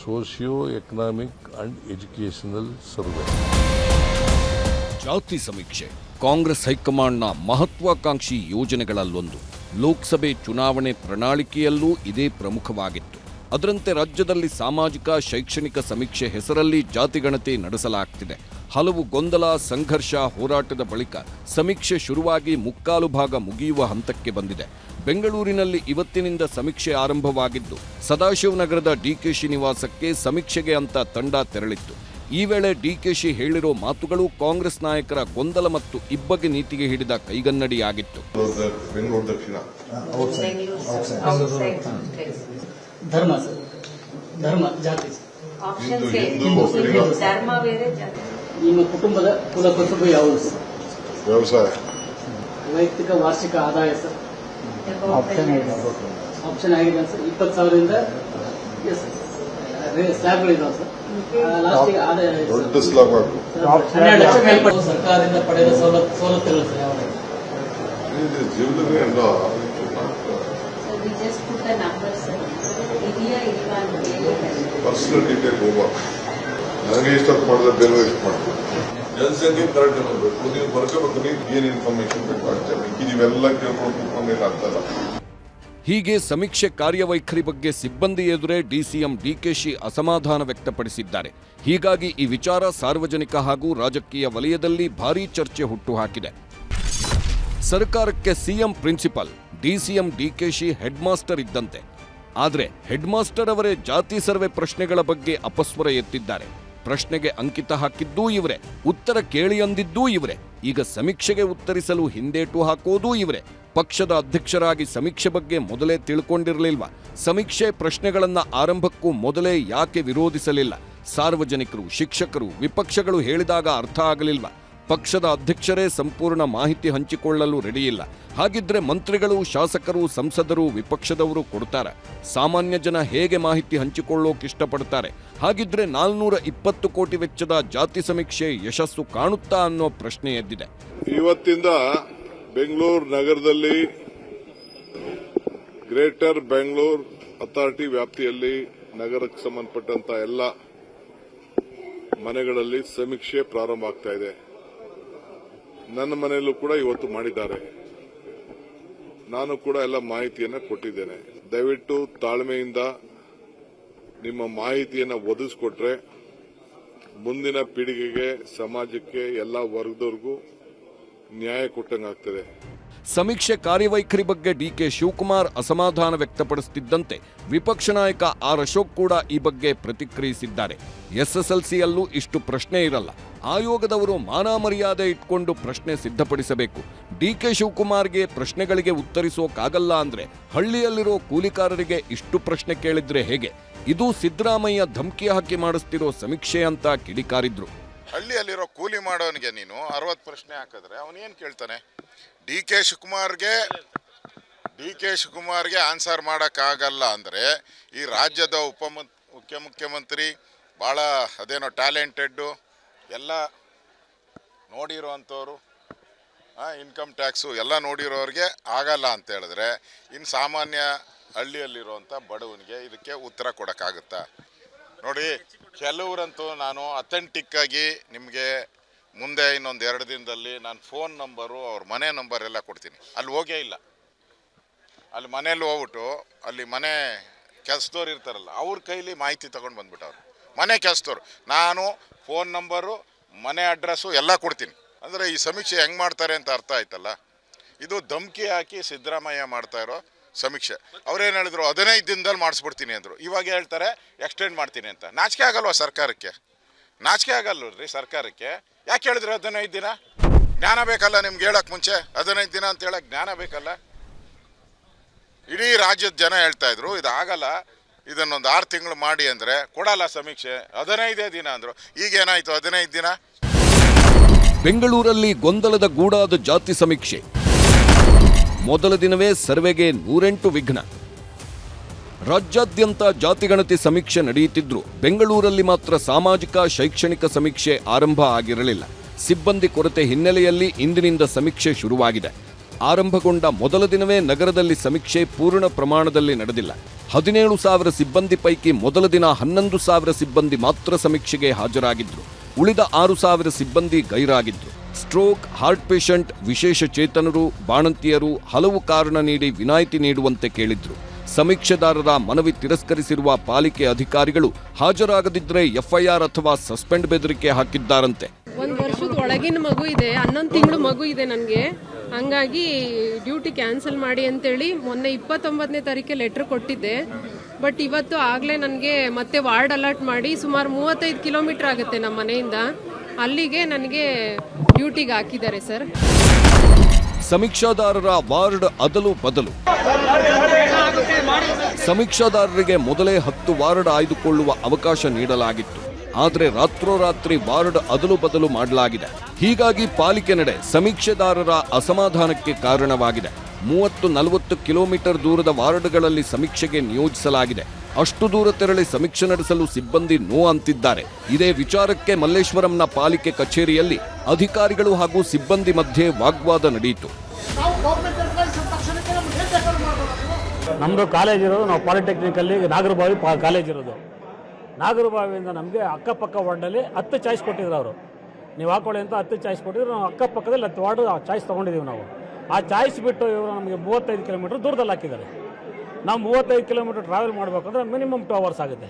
Socio economic and educational survey. ಜಾತಿ ಸಮೀಕ್ಷೆ. ಕಾಂಗ್ರೆಸ್ ಹೈಕಮಾಂಡ್ನ ಮಹತ್ವಾಕಾಂಕ್ಷಿ ಯೋಜನೆಗಳಲ್ಲೊಂದು. ಲೋಕಸಭೆ ಚುನಾವಣೆ ಪ್ರಣಾಳಿಕೆಯಲ್ಲೂ ಇದೇ ಪ್ರಮುಖವಾಗಿತ್ತು. ಅದರಂತೆ ರಾಜ್ಯದಲ್ಲಿ ಸಾಮಾಜಿಕ, ಶೈಕ್ಷಣಿಕ ಸಮೀಕ್ಷೆ ಹೆಸರಲ್ಲಿ ಜಾತಿಗಣತಿ ನಡೆಸಲಾಗ್ತಿದೆ. ಹಲವು ಗೊಂದಲ, ಸಂಘರ್ಷ ಹೋರಾಟದ ಬಳಿಕ ಸಮೀಕ್ಷೆ ಶುರುವಾಗಿ ಮುಕ್ಕಾಲು ಭಾಗ ಮುಗಿಯುವ ಹಂತಕ್ಕೆ ಬಂದಿದೆ. ಬೆಂಗಳೂರಿನಲ್ಲಿ ಇವತ್ತಿನಿಂದ ಸಮೀಕ್ಷೆ ಆರಂಭವಾಗಿದ್ದು, ಸದಾಶಿವನಗರದ ಡಿಕೆ ಶ್ರೀನಿವಾಸಕ್ಕೆ ಸಮೀಕ್ಷೆಗೆ ಅಂತ ತಂಡ ತೆರಳಿತ್ತು. ಈ ವೇಳೆ ಡಿಕೆಶಿ ಹೇಳಿರೋ ಮಾತುಗಳು ಕಾಂಗ್ರೆಸ್ ನಾಯಕರ ಗೊಂದಲ ಮತ್ತು ಇಬ್ಬಗೆ ನೀತಿಗೆ ಹಿಡಿದ ಕೈಗನ್ನಡಿಯಾಗಿತ್ತು. ನಿಮ್ಮ ಕುಟುಂಬದ ಕುಲ ಕಸುಬು ಯಾವುದು ಸರ್? ವ್ಯವಸಾಯ. ವೈಯಕ್ತಿಕ ವಾರ್ಷಿಕ ಆದಾಯ ಸರ್. ಆಪ್ಷನ್ ಆಗಿದೆ ಸರ್ ಇಪ್ಪತ್ತು ಸಾವಿರದಿಂದ ಎಸ್ ಸ್ಲ್ಯಾಬ್ಗಳಿದಾವೆ ಸರ್. ದೊಡ್ಡ ಮೇಲ್ಪಟ್ಟು ಸರ್ಕಾರದಿಂದ ಪಡೆದ ಸವಲತ್ತು ಸವಲತ್ತುಗಳು ಪರ್ಸನಲ್ ಡೀಟೇಲ್ ಹೋಗ್ಬಾರ್ದು ನನಗೆ ಇಷ್ಟೊತ್ತು ಮಾಡಿದ್ರೆ ಬೇರೆ ಎಷ್ಟು ಮಾಡ್ತೀನಿ. ಜನಸಂಖ್ಯೆ ಕರೆಕ್ಟ್ ಅನ್ನೋದು ನೀವು ಬರ್ಕೋಬೇಕು ನೀವು ಏನು ಇನ್ಫಾರ್ಮೇಶನ್ ಬೇಕಾಗ್ತದೆ ಇವೆಲ್ಲ ಕೇಳ್ಕೊಂಡು ಕೂತ್ಕೊಂಡೇನು ಆಗ್ತಲ್ಲ ಹೀಗೆ ಸಮೀಕ್ಷೆ ಕಾರ್ಯವೈಖರಿ ಬಗ್ಗೆ ಸಿಬ್ಬಂದಿ ಎದುರೇ ಡಿಸಿಎಂ ಡಿಕೆಶಿ ಅಸಮಾಧಾನ ವ್ಯಕ್ತಪಡಿಸಿದ್ದಾರೆ. ಹೀಗಾಗಿ ಈ ವಿಚಾರ ಸಾರ್ವಜನಿಕ ಹಾಗೂ ರಾಜಕೀಯ ವಲಯದಲ್ಲಿ ಭಾರೀ ಚರ್ಚೆ ಹುಟ್ಟುಹಾಕಿದೆ. ಸರ್ಕಾರಕ್ಕೆ CM principal, DCM DKShi head master ಇದ್ದಂತೆ. ಆದರೆ ಹೆಡ್ ಮಾಸ್ಟರ್ ಅವರೇ ಜಾತಿ ಸರ್ವೆ ಪ್ರಶ್ನೆಗಳ ಬಗ್ಗೆ ಅಪಸ್ವರ ಎತ್ತಿದ್ದಾರೆ. ಪ್ರಶ್ನೆಗೆ ಅಂಕಿತ ಹಾಕಿದ್ದೂ ಇವರೇ, ಉತ್ತರ ಕೇಳಿ ಅಂದಿದ್ದೂ ಇವರೇ. ಈಗ ಸಮೀಕ್ಷೆಗೆ ಉತ್ತರಿಸಲು ಹಿಂದೇಟು ಹಾಕೋದೂ ಇವರೇ. ಪಕ್ಷದ ಅಧ್ಯಕ್ಷರಾಗಿ ಸಮೀಕ್ಷೆ ಬಗ್ಗೆ ಮೊದಲೇ ತಿಳ್ಕೊಂಡಿರಲಿಲ್ವ? ಸಮೀಕ್ಷೆ ಪ್ರಶ್ನೆಗಳನ್ನು ಆರಂಭಕ್ಕೂ ಮೊದಲೇ ಯಾಕೆ ವಿರೋಧಿಸಲಿಲ್ಲ? ಸಾರ್ವಜನಿಕರು, ಶಿಕ್ಷಕರು, ವಿಪಕ್ಷಗಳು ಹೇಳಿದಾಗ ಅರ್ಥ ಆಗಲಿಲ್ವ? ಪಕ್ಷದ ಅಧ್ಯಕ್ಷರೇ ಸಂಪೂರ್ಣ ಮಾಹಿತಿ ಹಂಚಿಕೊಳ್ಳಲು ರೆಡಿಯಿಲ್ಲ. ಹಾಗಿದ್ರೆ ಮಂತ್ರಿಗಳು, ಶಾಸಕರು, ಸಂಸದರು, ವಿಪಕ್ಷದವರು ಕೊಡ್ತಾರೆ. ಸಾಮಾನ್ಯ ಜನ ಹೇಗೆ ಮಾಹಿತಿ ಹಂಚಿಕೊಳ್ಳೋಕೆ ಇಷ್ಟಪಡ್ತಾರೆ? ಹಾಗಿದ್ರೆ ನಾಲ್ನೂರ ಇಪ್ಪತ್ತು ಕೋಟಿ ವೆಚ್ಚದ ಜಾತಿ ಸಮೀಕ್ಷೆ ಯಶಸ್ಸು ಕಾಣುತ್ತಾ ಅನ್ನೋ ಪ್ರಶ್ನೆ ಎದ್ದಿದೆ. ಇವತ್ತಿಂದ ಬೆಂಗಳೂರು ನಗರದಲ್ಲಿ ಗ್ರೇಟರ್ ಬೆಂಗಳೂರು ಅಥಾರಿಟಿ ವ್ಯಾಪ್ತಿಯಲ್ಲಿ ನಗರಕ್ಕೆ ಸಂಬಂಧಪಟ್ಟಂತ ಎಲ್ಲ ಮನೆಗಳಲ್ಲಿ ಸಮೀಕ್ಷೆ ಪ್ರಾರಂಭ ಆಗ್ತಾ ಇದೆ. ನನ್ನ ಮನೆಯಲ್ಲೂ ಕೂಡ ಇವತ್ತು ಮಾಡಿದ್ದಾರೆ. ನಾನು ಕೂಡ ಎಲ್ಲ ಮಾಹಿತಿಯನ್ನ ಕೊಟ್ಟಿದ್ದೇನೆ. ದಯವಿಟ್ಟು ತಾಳ್ಮೆಯಿಂದ ನಿಮ್ಮ ಮಾಹಿತಿಯನ್ನು ಒದಗಿಸಿಕೊಟ್ರೆ ಮುಂದಿನ ಪೀಳಿಗೆಗೆ, ಸಮಾಜಕ್ಕೆ, ಎಲ್ಲ ವರ್ಗದವ್ರಿಗೂ ನ್ಯಾಯ ಕೊಟ್ಟಂಗಾಗ್ತದೆ. ಸಮೀಕ್ಷೆ ಕಾರ್ಯವೈಖರಿ ಬಗ್ಗೆ ಡಿಕೆ ಶಿವಕುಮಾರ್ ಅಸಮಾಧಾನ ವ್ಯಕ್ತಪಡಿಸುತ್ತಿದ್ದಂತೆ ವಿಪಕ್ಷ ನಾಯಕ ಆರ್ ಅಶೋಕ್ ಕೂಡ ಈ ಬಗ್ಗೆ ಪ್ರತಿಕ್ರಿಯಿಸಿದ್ದಾರೆ. ಎಸ್ಎಸ್ಎಲ್ಸಿಯಲ್ಲೂ ಇಷ್ಟು ಪ್ರಶ್ನೆ ಇರಲ್ಲ. ಆಯೋಗದವರು ಮಾನ ಮರ್ಯಾದೆ ಇಟ್ಕೊಂಡು ಪ್ರಶ್ನೆ ಸಿದ್ಧಪಡಿಸಬೇಕು. ಡಿಕೆ ಶಿವಕುಮಾರ್ಗೆ ಪ್ರಶ್ನೆಗಳಿಗೆ ಉತ್ತರಿಸೋಕಾಗಲ್ಲ ಅಂದ್ರೆ ಹಳ್ಳಿಯಲ್ಲಿರೋ ಕೂಲಿಕಾರರಿಗೆ ಇಷ್ಟು ಪ್ರಶ್ನೆ ಕೇಳಿದ್ರೆ ಹೇಗೆ? ಇದು ಸಿದ್ದರಾಮಯ್ಯ ಧಮಕಿ ಹಾಕಿ ಮಾಡಿಸ್ತಿರೋ ಸಮೀಕ್ಷೆ ಅಂತ ಕಿಡಿಕಾರಿದ್ರು. ಹಳ್ಳಿಯಲ್ಲಿರೋ ಕೂಲಿ ಮಾಡೋನಿಗೆ ನೀನು ಅರವತ್ತು ಪ್ರಶ್ನೆ ಹಾಕಿದ್ರೆ ಅವನೇನು ಕೇಳ್ತಾನೆ? ಡಿ ಕೆ ಶಿವಕುಮಾರ್ಗೆ ಡಿ ಕೆ ಶಿವಕುಮಾರ್ಗೆ ಆನ್ಸರ್ ಮಾಡೋಕ್ಕಾಗಲ್ಲ ಅಂದರೆ ಈ ರಾಜ್ಯದ ಉಪ ಮುಖ್ಯ ಮುಖ್ಯಮಂತ್ರಿ ಭಾಳ ಅದೇನೋ ಟ್ಯಾಲೆಂಟೆಡ್ಡು ಎಲ್ಲ ನೋಡಿರೋ ಅಂಥವ್ರು ಇನ್ಕಮ್ ಟ್ಯಾಕ್ಸು ಎಲ್ಲ ನೋಡಿರೋರಿಗೆ ಆಗಲ್ಲ ಅಂತ ಹೇಳಿದ್ರೆ ಇನ್ನು ಸಾಮಾನ್ಯ ಹಳ್ಳಿಯಲ್ಲಿರುವಂಥ ಬಡವನಿಗೆ ಇದಕ್ಕೆ ಉತ್ತರ ಕೊಡೋಕ್ಕಾಗುತ್ತಾ? ನೋಡಿ, ಕೆಲವರಂತೂ ನಾನು ಅಥೆಂಟಿಕ್ ಆಗಿ ನಿಮಗೆ ಮುಂದೆ ಇನ್ನೊಂದು ಎರಡು ದಿನದಲ್ಲಿ ನಾನು ಫೋನ್ ನಂಬರು ಅವ್ರ ಮನೆ ನಂಬರ್ ಎಲ್ಲ ಕೊಡ್ತೀನಿ. ಅಲ್ಲಿ ಹೋಗೇ ಇಲ್ಲ. ಅಲ್ಲಿ ಮನೇಲಿ ಹೋಗ್ಬಿಟ್ಟು, ಅಲ್ಲಿ ಮನೆ ಕೆಲಸದವ್ರು ಇರ್ತಾರಲ್ಲ, ಅವ್ರ ಕೈಲಿ ಮಾಹಿತಿ ತಗೊಂಡು ಬಂದ್ಬಿಟ್ಟವ್ರು. ಮನೆ ಕೆಲಸದವ್ರು ನಾನು ಫೋನ್ ನಂಬರು ಮನೆ ಅಡ್ರೆಸ್ಸು ಎಲ್ಲ ಕೊಡ್ತೀನಿ. ಅಂದರೆ ಈ ಸಮೀಕ್ಷೆ ಹೆಂಗೆ ಮಾಡ್ತಾರೆ ಅಂತ ಅರ್ಥ ಆಯ್ತಲ್ಲ? ಇದು ಧಮ್ಕಿ ಹಾಕಿ ಸಿದ್ದರಾಮಯ್ಯ ಮಾಡ್ತಾ ಇರೋ ಸಮೀಕ್ಷೆ. ಅವ್ರೇನು ಹೇಳಿದ್ರು? ಹದಿನೈದು ದಿನದಲ್ಲಿ ಮಾಡಿಸ್ಬಿಡ್ತೀನಿ ಅಂದರು. ಇವಾಗ ಹೇಳ್ತಾರೆ ಎಕ್ಸ್ಟೆಂಡ್ ಮಾಡ್ತೀನಿ ಅಂತ. ನಾಚಿಕೆ ಆಗಲ್ವಾ ಸರ್ಕಾರಕ್ಕೆ? ನಾಚಿಕೆ ಆಗಲ್ವಲ್ರಿ ಸರ್ಕಾರಕ್ಕೆ. ಯಾಕೆ ಹೇಳಿದ್ರು ಹದಿನೈದು ದಿನ? ಜ್ಞಾನ ಬೇಕಲ್ಲ ನಿಮ್ಗೆ ಹೇಳಕ್ಕೆ ಮುಂಚೆ? ಹದಿನೈದು ದಿನ ಅಂತ ಹೇಳಕ್ಕೆ ಜ್ಞಾನ ಬೇಕಲ್ಲ? ಇಡೀ ರಾಜ್ಯದ ಜನ ಹೇಳ್ತಾ ಇದ್ರು ಇದು ಆಗಲ್ಲ ಇದನ್ನೊಂದು ಆರು ತಿಂಗಳು ಮಾಡಿ ಅಂದರೆ ಕೊಡಲ್ಲ ಸಮೀಕ್ಷೆ. ಹದಿನೈದೇ ದಿನ ಅಂದರು. ಏನಾಯ್ತು ಹದಿನೈದು ದಿನ? ಬೆಂಗಳೂರಲ್ಲಿ ಗೊಂದಲದ ಗೂಡಾದ ಜಾತಿ ಸಮೀಕ್ಷೆ. ಮೊದಲ ದಿನವೇ ಸರ್ವೆಗೆ ನೂರೆಂಟು ವಿಘ್ನ. ರಾಜ್ಯಾದ್ಯಂತ ಜಾತಿಗಣತಿ ಸಮೀಕ್ಷೆ ನಡೆಯುತ್ತಿದ್ರು ಬೆಂಗಳೂರಲ್ಲಿ ಮಾತ್ರ ಸಾಮಾಜಿಕ, ಶೈಕ್ಷಣಿಕ ಸಮೀಕ್ಷೆ ಆರಂಭ ಆಗಿರಲಿಲ್ಲ. ಸಿಬ್ಬಂದಿ ಕೊರತೆ ಹಿನ್ನೆಲೆಯಲ್ಲಿ ಇಂದಿನಿಂದ ಸಮೀಕ್ಷೆ ಶುರುವಾಗಿದೆ. ಆರಂಭಗೊಂಡ ಮೊದಲ ದಿನವೇ ನಗರದಲ್ಲಿ ಸಮೀಕ್ಷೆ ಪೂರ್ಣ ಪ್ರಮಾಣದಲ್ಲಿ ನಡೆದಿಲ್ಲ. ಹದಿನೇಳು ಸಾವಿರ ಸಿಬ್ಬಂದಿ ಪೈಕಿ ಮೊದಲ ದಿನ ಹನ್ನೊಂದು ಸಾವಿರ ಸಿಬ್ಬಂದಿ ಮಾತ್ರ ಸಮೀಕ್ಷೆಗೆ ಹಾಜರಾಗಿದ್ದರು ಉಳಿದ ಆರು ಸಾವಿರ ಸಿಬ್ಬಂದಿ ಗೈರಾಗಿದ್ರು. ಸ್ಟ್ರೋಕ್ ಹಾರ್ಟ್ ಪೇಷಂಟ್ ವಿಶೇಷ ಚೇತನರು, ಬಾಣಂತಿಯರು ಹಲವು ಕಾರಣ ನೀಡಿ ವಿನಾಯಿತಿ ನೀಡುವಂತೆ ಕೇಳಿದ್ರು. ಸಮೀಕ್ಷೆದಾರರ ಮನವಿ ತಿರಸ್ಕರಿಸಿರುವ ಪಾಲಿಕೆ ಅಧಿಕಾರಿಗಳು ಹಾಜರಾಗದಿದ್ದರೆ ಎಫ್ಐಆರ್ ಅಥವಾ ಸಸ್ಪೆಂಡ್ ಬೆದರಿಕೆ ಹಾಕಿದ್ದಾರಂತೆ. ಒಂದು ವರ್ಷದ ಒಳಗಿನ ಮಗು ಇದೆ, ಹನ್ನೊಂದು ತಿಂಗಳು ಮಗು ಇದೆ ನನಗೆ. ಹಂಗಾಗಿ ಡ್ಯೂಟಿ ಕ್ಯಾನ್ಸಲ್ ಮಾಡಿ ಅಂತೇಳಿ ಮೊನ್ನೆ ಇಪ್ಪತ್ತೊಂಬತ್ತನೇ ತಾರೀಕೆ ಲೆಟ್ರ್ ಕೊಟ್ಟಿದ್ದೆ. ಬಟ್ ಇವತ್ತು ಆಗಲೇ ನನಗೆ ಮತ್ತೆ ವಾರ್ಡ್ ಅಲರ್ಟ್ ಮಾಡಿ ಸುಮಾರು ಮೂವತ್ತೈದು ಕಿಲೋಮೀಟ್ರ್ ಆಗುತ್ತೆ ನಮ್ಮ ಮನೆಯಿಂದ. ಅಲ್ಲಿಗೆ ನನಗೆ ಡ್ಯೂಟಿಗೆ ಹಾಕಿದ್ದಾರೆ, ಸರ್. ಸಮೀಕ್ಷಾದಾರರ ವಾರ್ಡ್ ಅದಲು ಬದಲು. ಸಮೀಕ್ಷಾದಾರರಿಗೆ ಮೊದಲೇ ಹತ್ತು ವಾರ್ಡ್ ಆಯ್ದುಕೊಳ್ಳುವ ಅವಕಾಶ ನೀಡಲಾಗಿತ್ತು. ಆದರೆ ರಾತ್ರೋರಾತ್ರಿ ವಾರ್ಡ್ ಅದಲು ಬದಲು ಮಾಡಲಾಗಿದೆ. ಹೀಗಾಗಿ ಪಾಲಿಕೆ ನಡೆ ಸಮೀಕ್ಷೆದಾರರ ಅಸಮಾಧಾನಕ್ಕೆ ಕಾರಣವಾಗಿದೆ. ಮೂವತ್ತು ನಲವತ್ತು ಕಿಲೋಮೀಟರ್ ದೂರದ ವಾರ್ಡ್ಗಳಲ್ಲಿ ಸಮೀಕ್ಷೆಗೆ ನಿಯೋಜಿಸಲಾಗಿದೆ. ಅಷ್ಟು ದೂರ ತೆರಳಿ ಸಮೀಕ್ಷೆ ನಡೆಸಲು ಸಿಬ್ಬಂದಿ ನೋ ಅಂತಿದ್ದಾರೆ. ಇದೇ ವಿಚಾರಕ್ಕೆ ಮಲ್ಲೇಶ್ವರಂನ ಪಾಲಿಕೆ ಕಚೇರಿಯಲ್ಲಿ ಅಧಿಕಾರಿಗಳು ಹಾಗೂ ಸಿಬ್ಬಂದಿ ಮಧ್ಯೆ ವಾಗ್ವಾದ ನಡೆಯಿತು. ನಮ್ಮದು ಕಾಲೇಜ್ ಇರೋದು ನಾವು ಪಾಲಿಟೆಕ್ನಿಕಲ್ಲಿ ನಾಗರಬಾವಿ ಪಾ ಕಾಲೇಜ್ ಇರೋದು. ನಾಗರಬಾವಿಯಿಂದ ನಮಗೆ ಅಕ್ಕಪಕ್ಕ ವಾರ್ಡಲ್ಲಿ ಹತ್ತು ಚಾಯ್ಸ್ ಕೊಟ್ಟಿದ್ರು ಅವರು. ನೀವು ಹಾಕೊಳ್ಳಿ ಅಂತ ಹತ್ತು ಚಾಯ್ಸ್ ಕೊಟ್ಟಿದ್ರು ನಾವು ಅಕ್ಕಪಕ್ಕದಲ್ಲಿ ಹತ್ತು ವಾರ್ಡ್ ಆ ಚಾಯ್ಸ್ ತೊಗೊಂಡಿದ್ದೀವಿ ನಾವು. ಆ ಚಾಯ್ಸ್ ಬಿಟ್ಟು ಇವರು ನಮಗೆ ಮೂವತ್ತೈದು ಕಿಲೋಮೀಟ್ರ್ ದೂರದಲ್ಲಿ ಹಾಕಿದ್ದಾರೆ. ನಾವು ಮೂವತ್ತೈದು ಕಿಲೋಮೀಟ್ರ್ ಟ್ರಾವೆಲ್ ಮಾಡಬೇಕಂದ್ರೆ ಮಿನಿಮಮ್ ಟೂ ಅವರ್ಸ್ ಆಗುತ್ತೆ.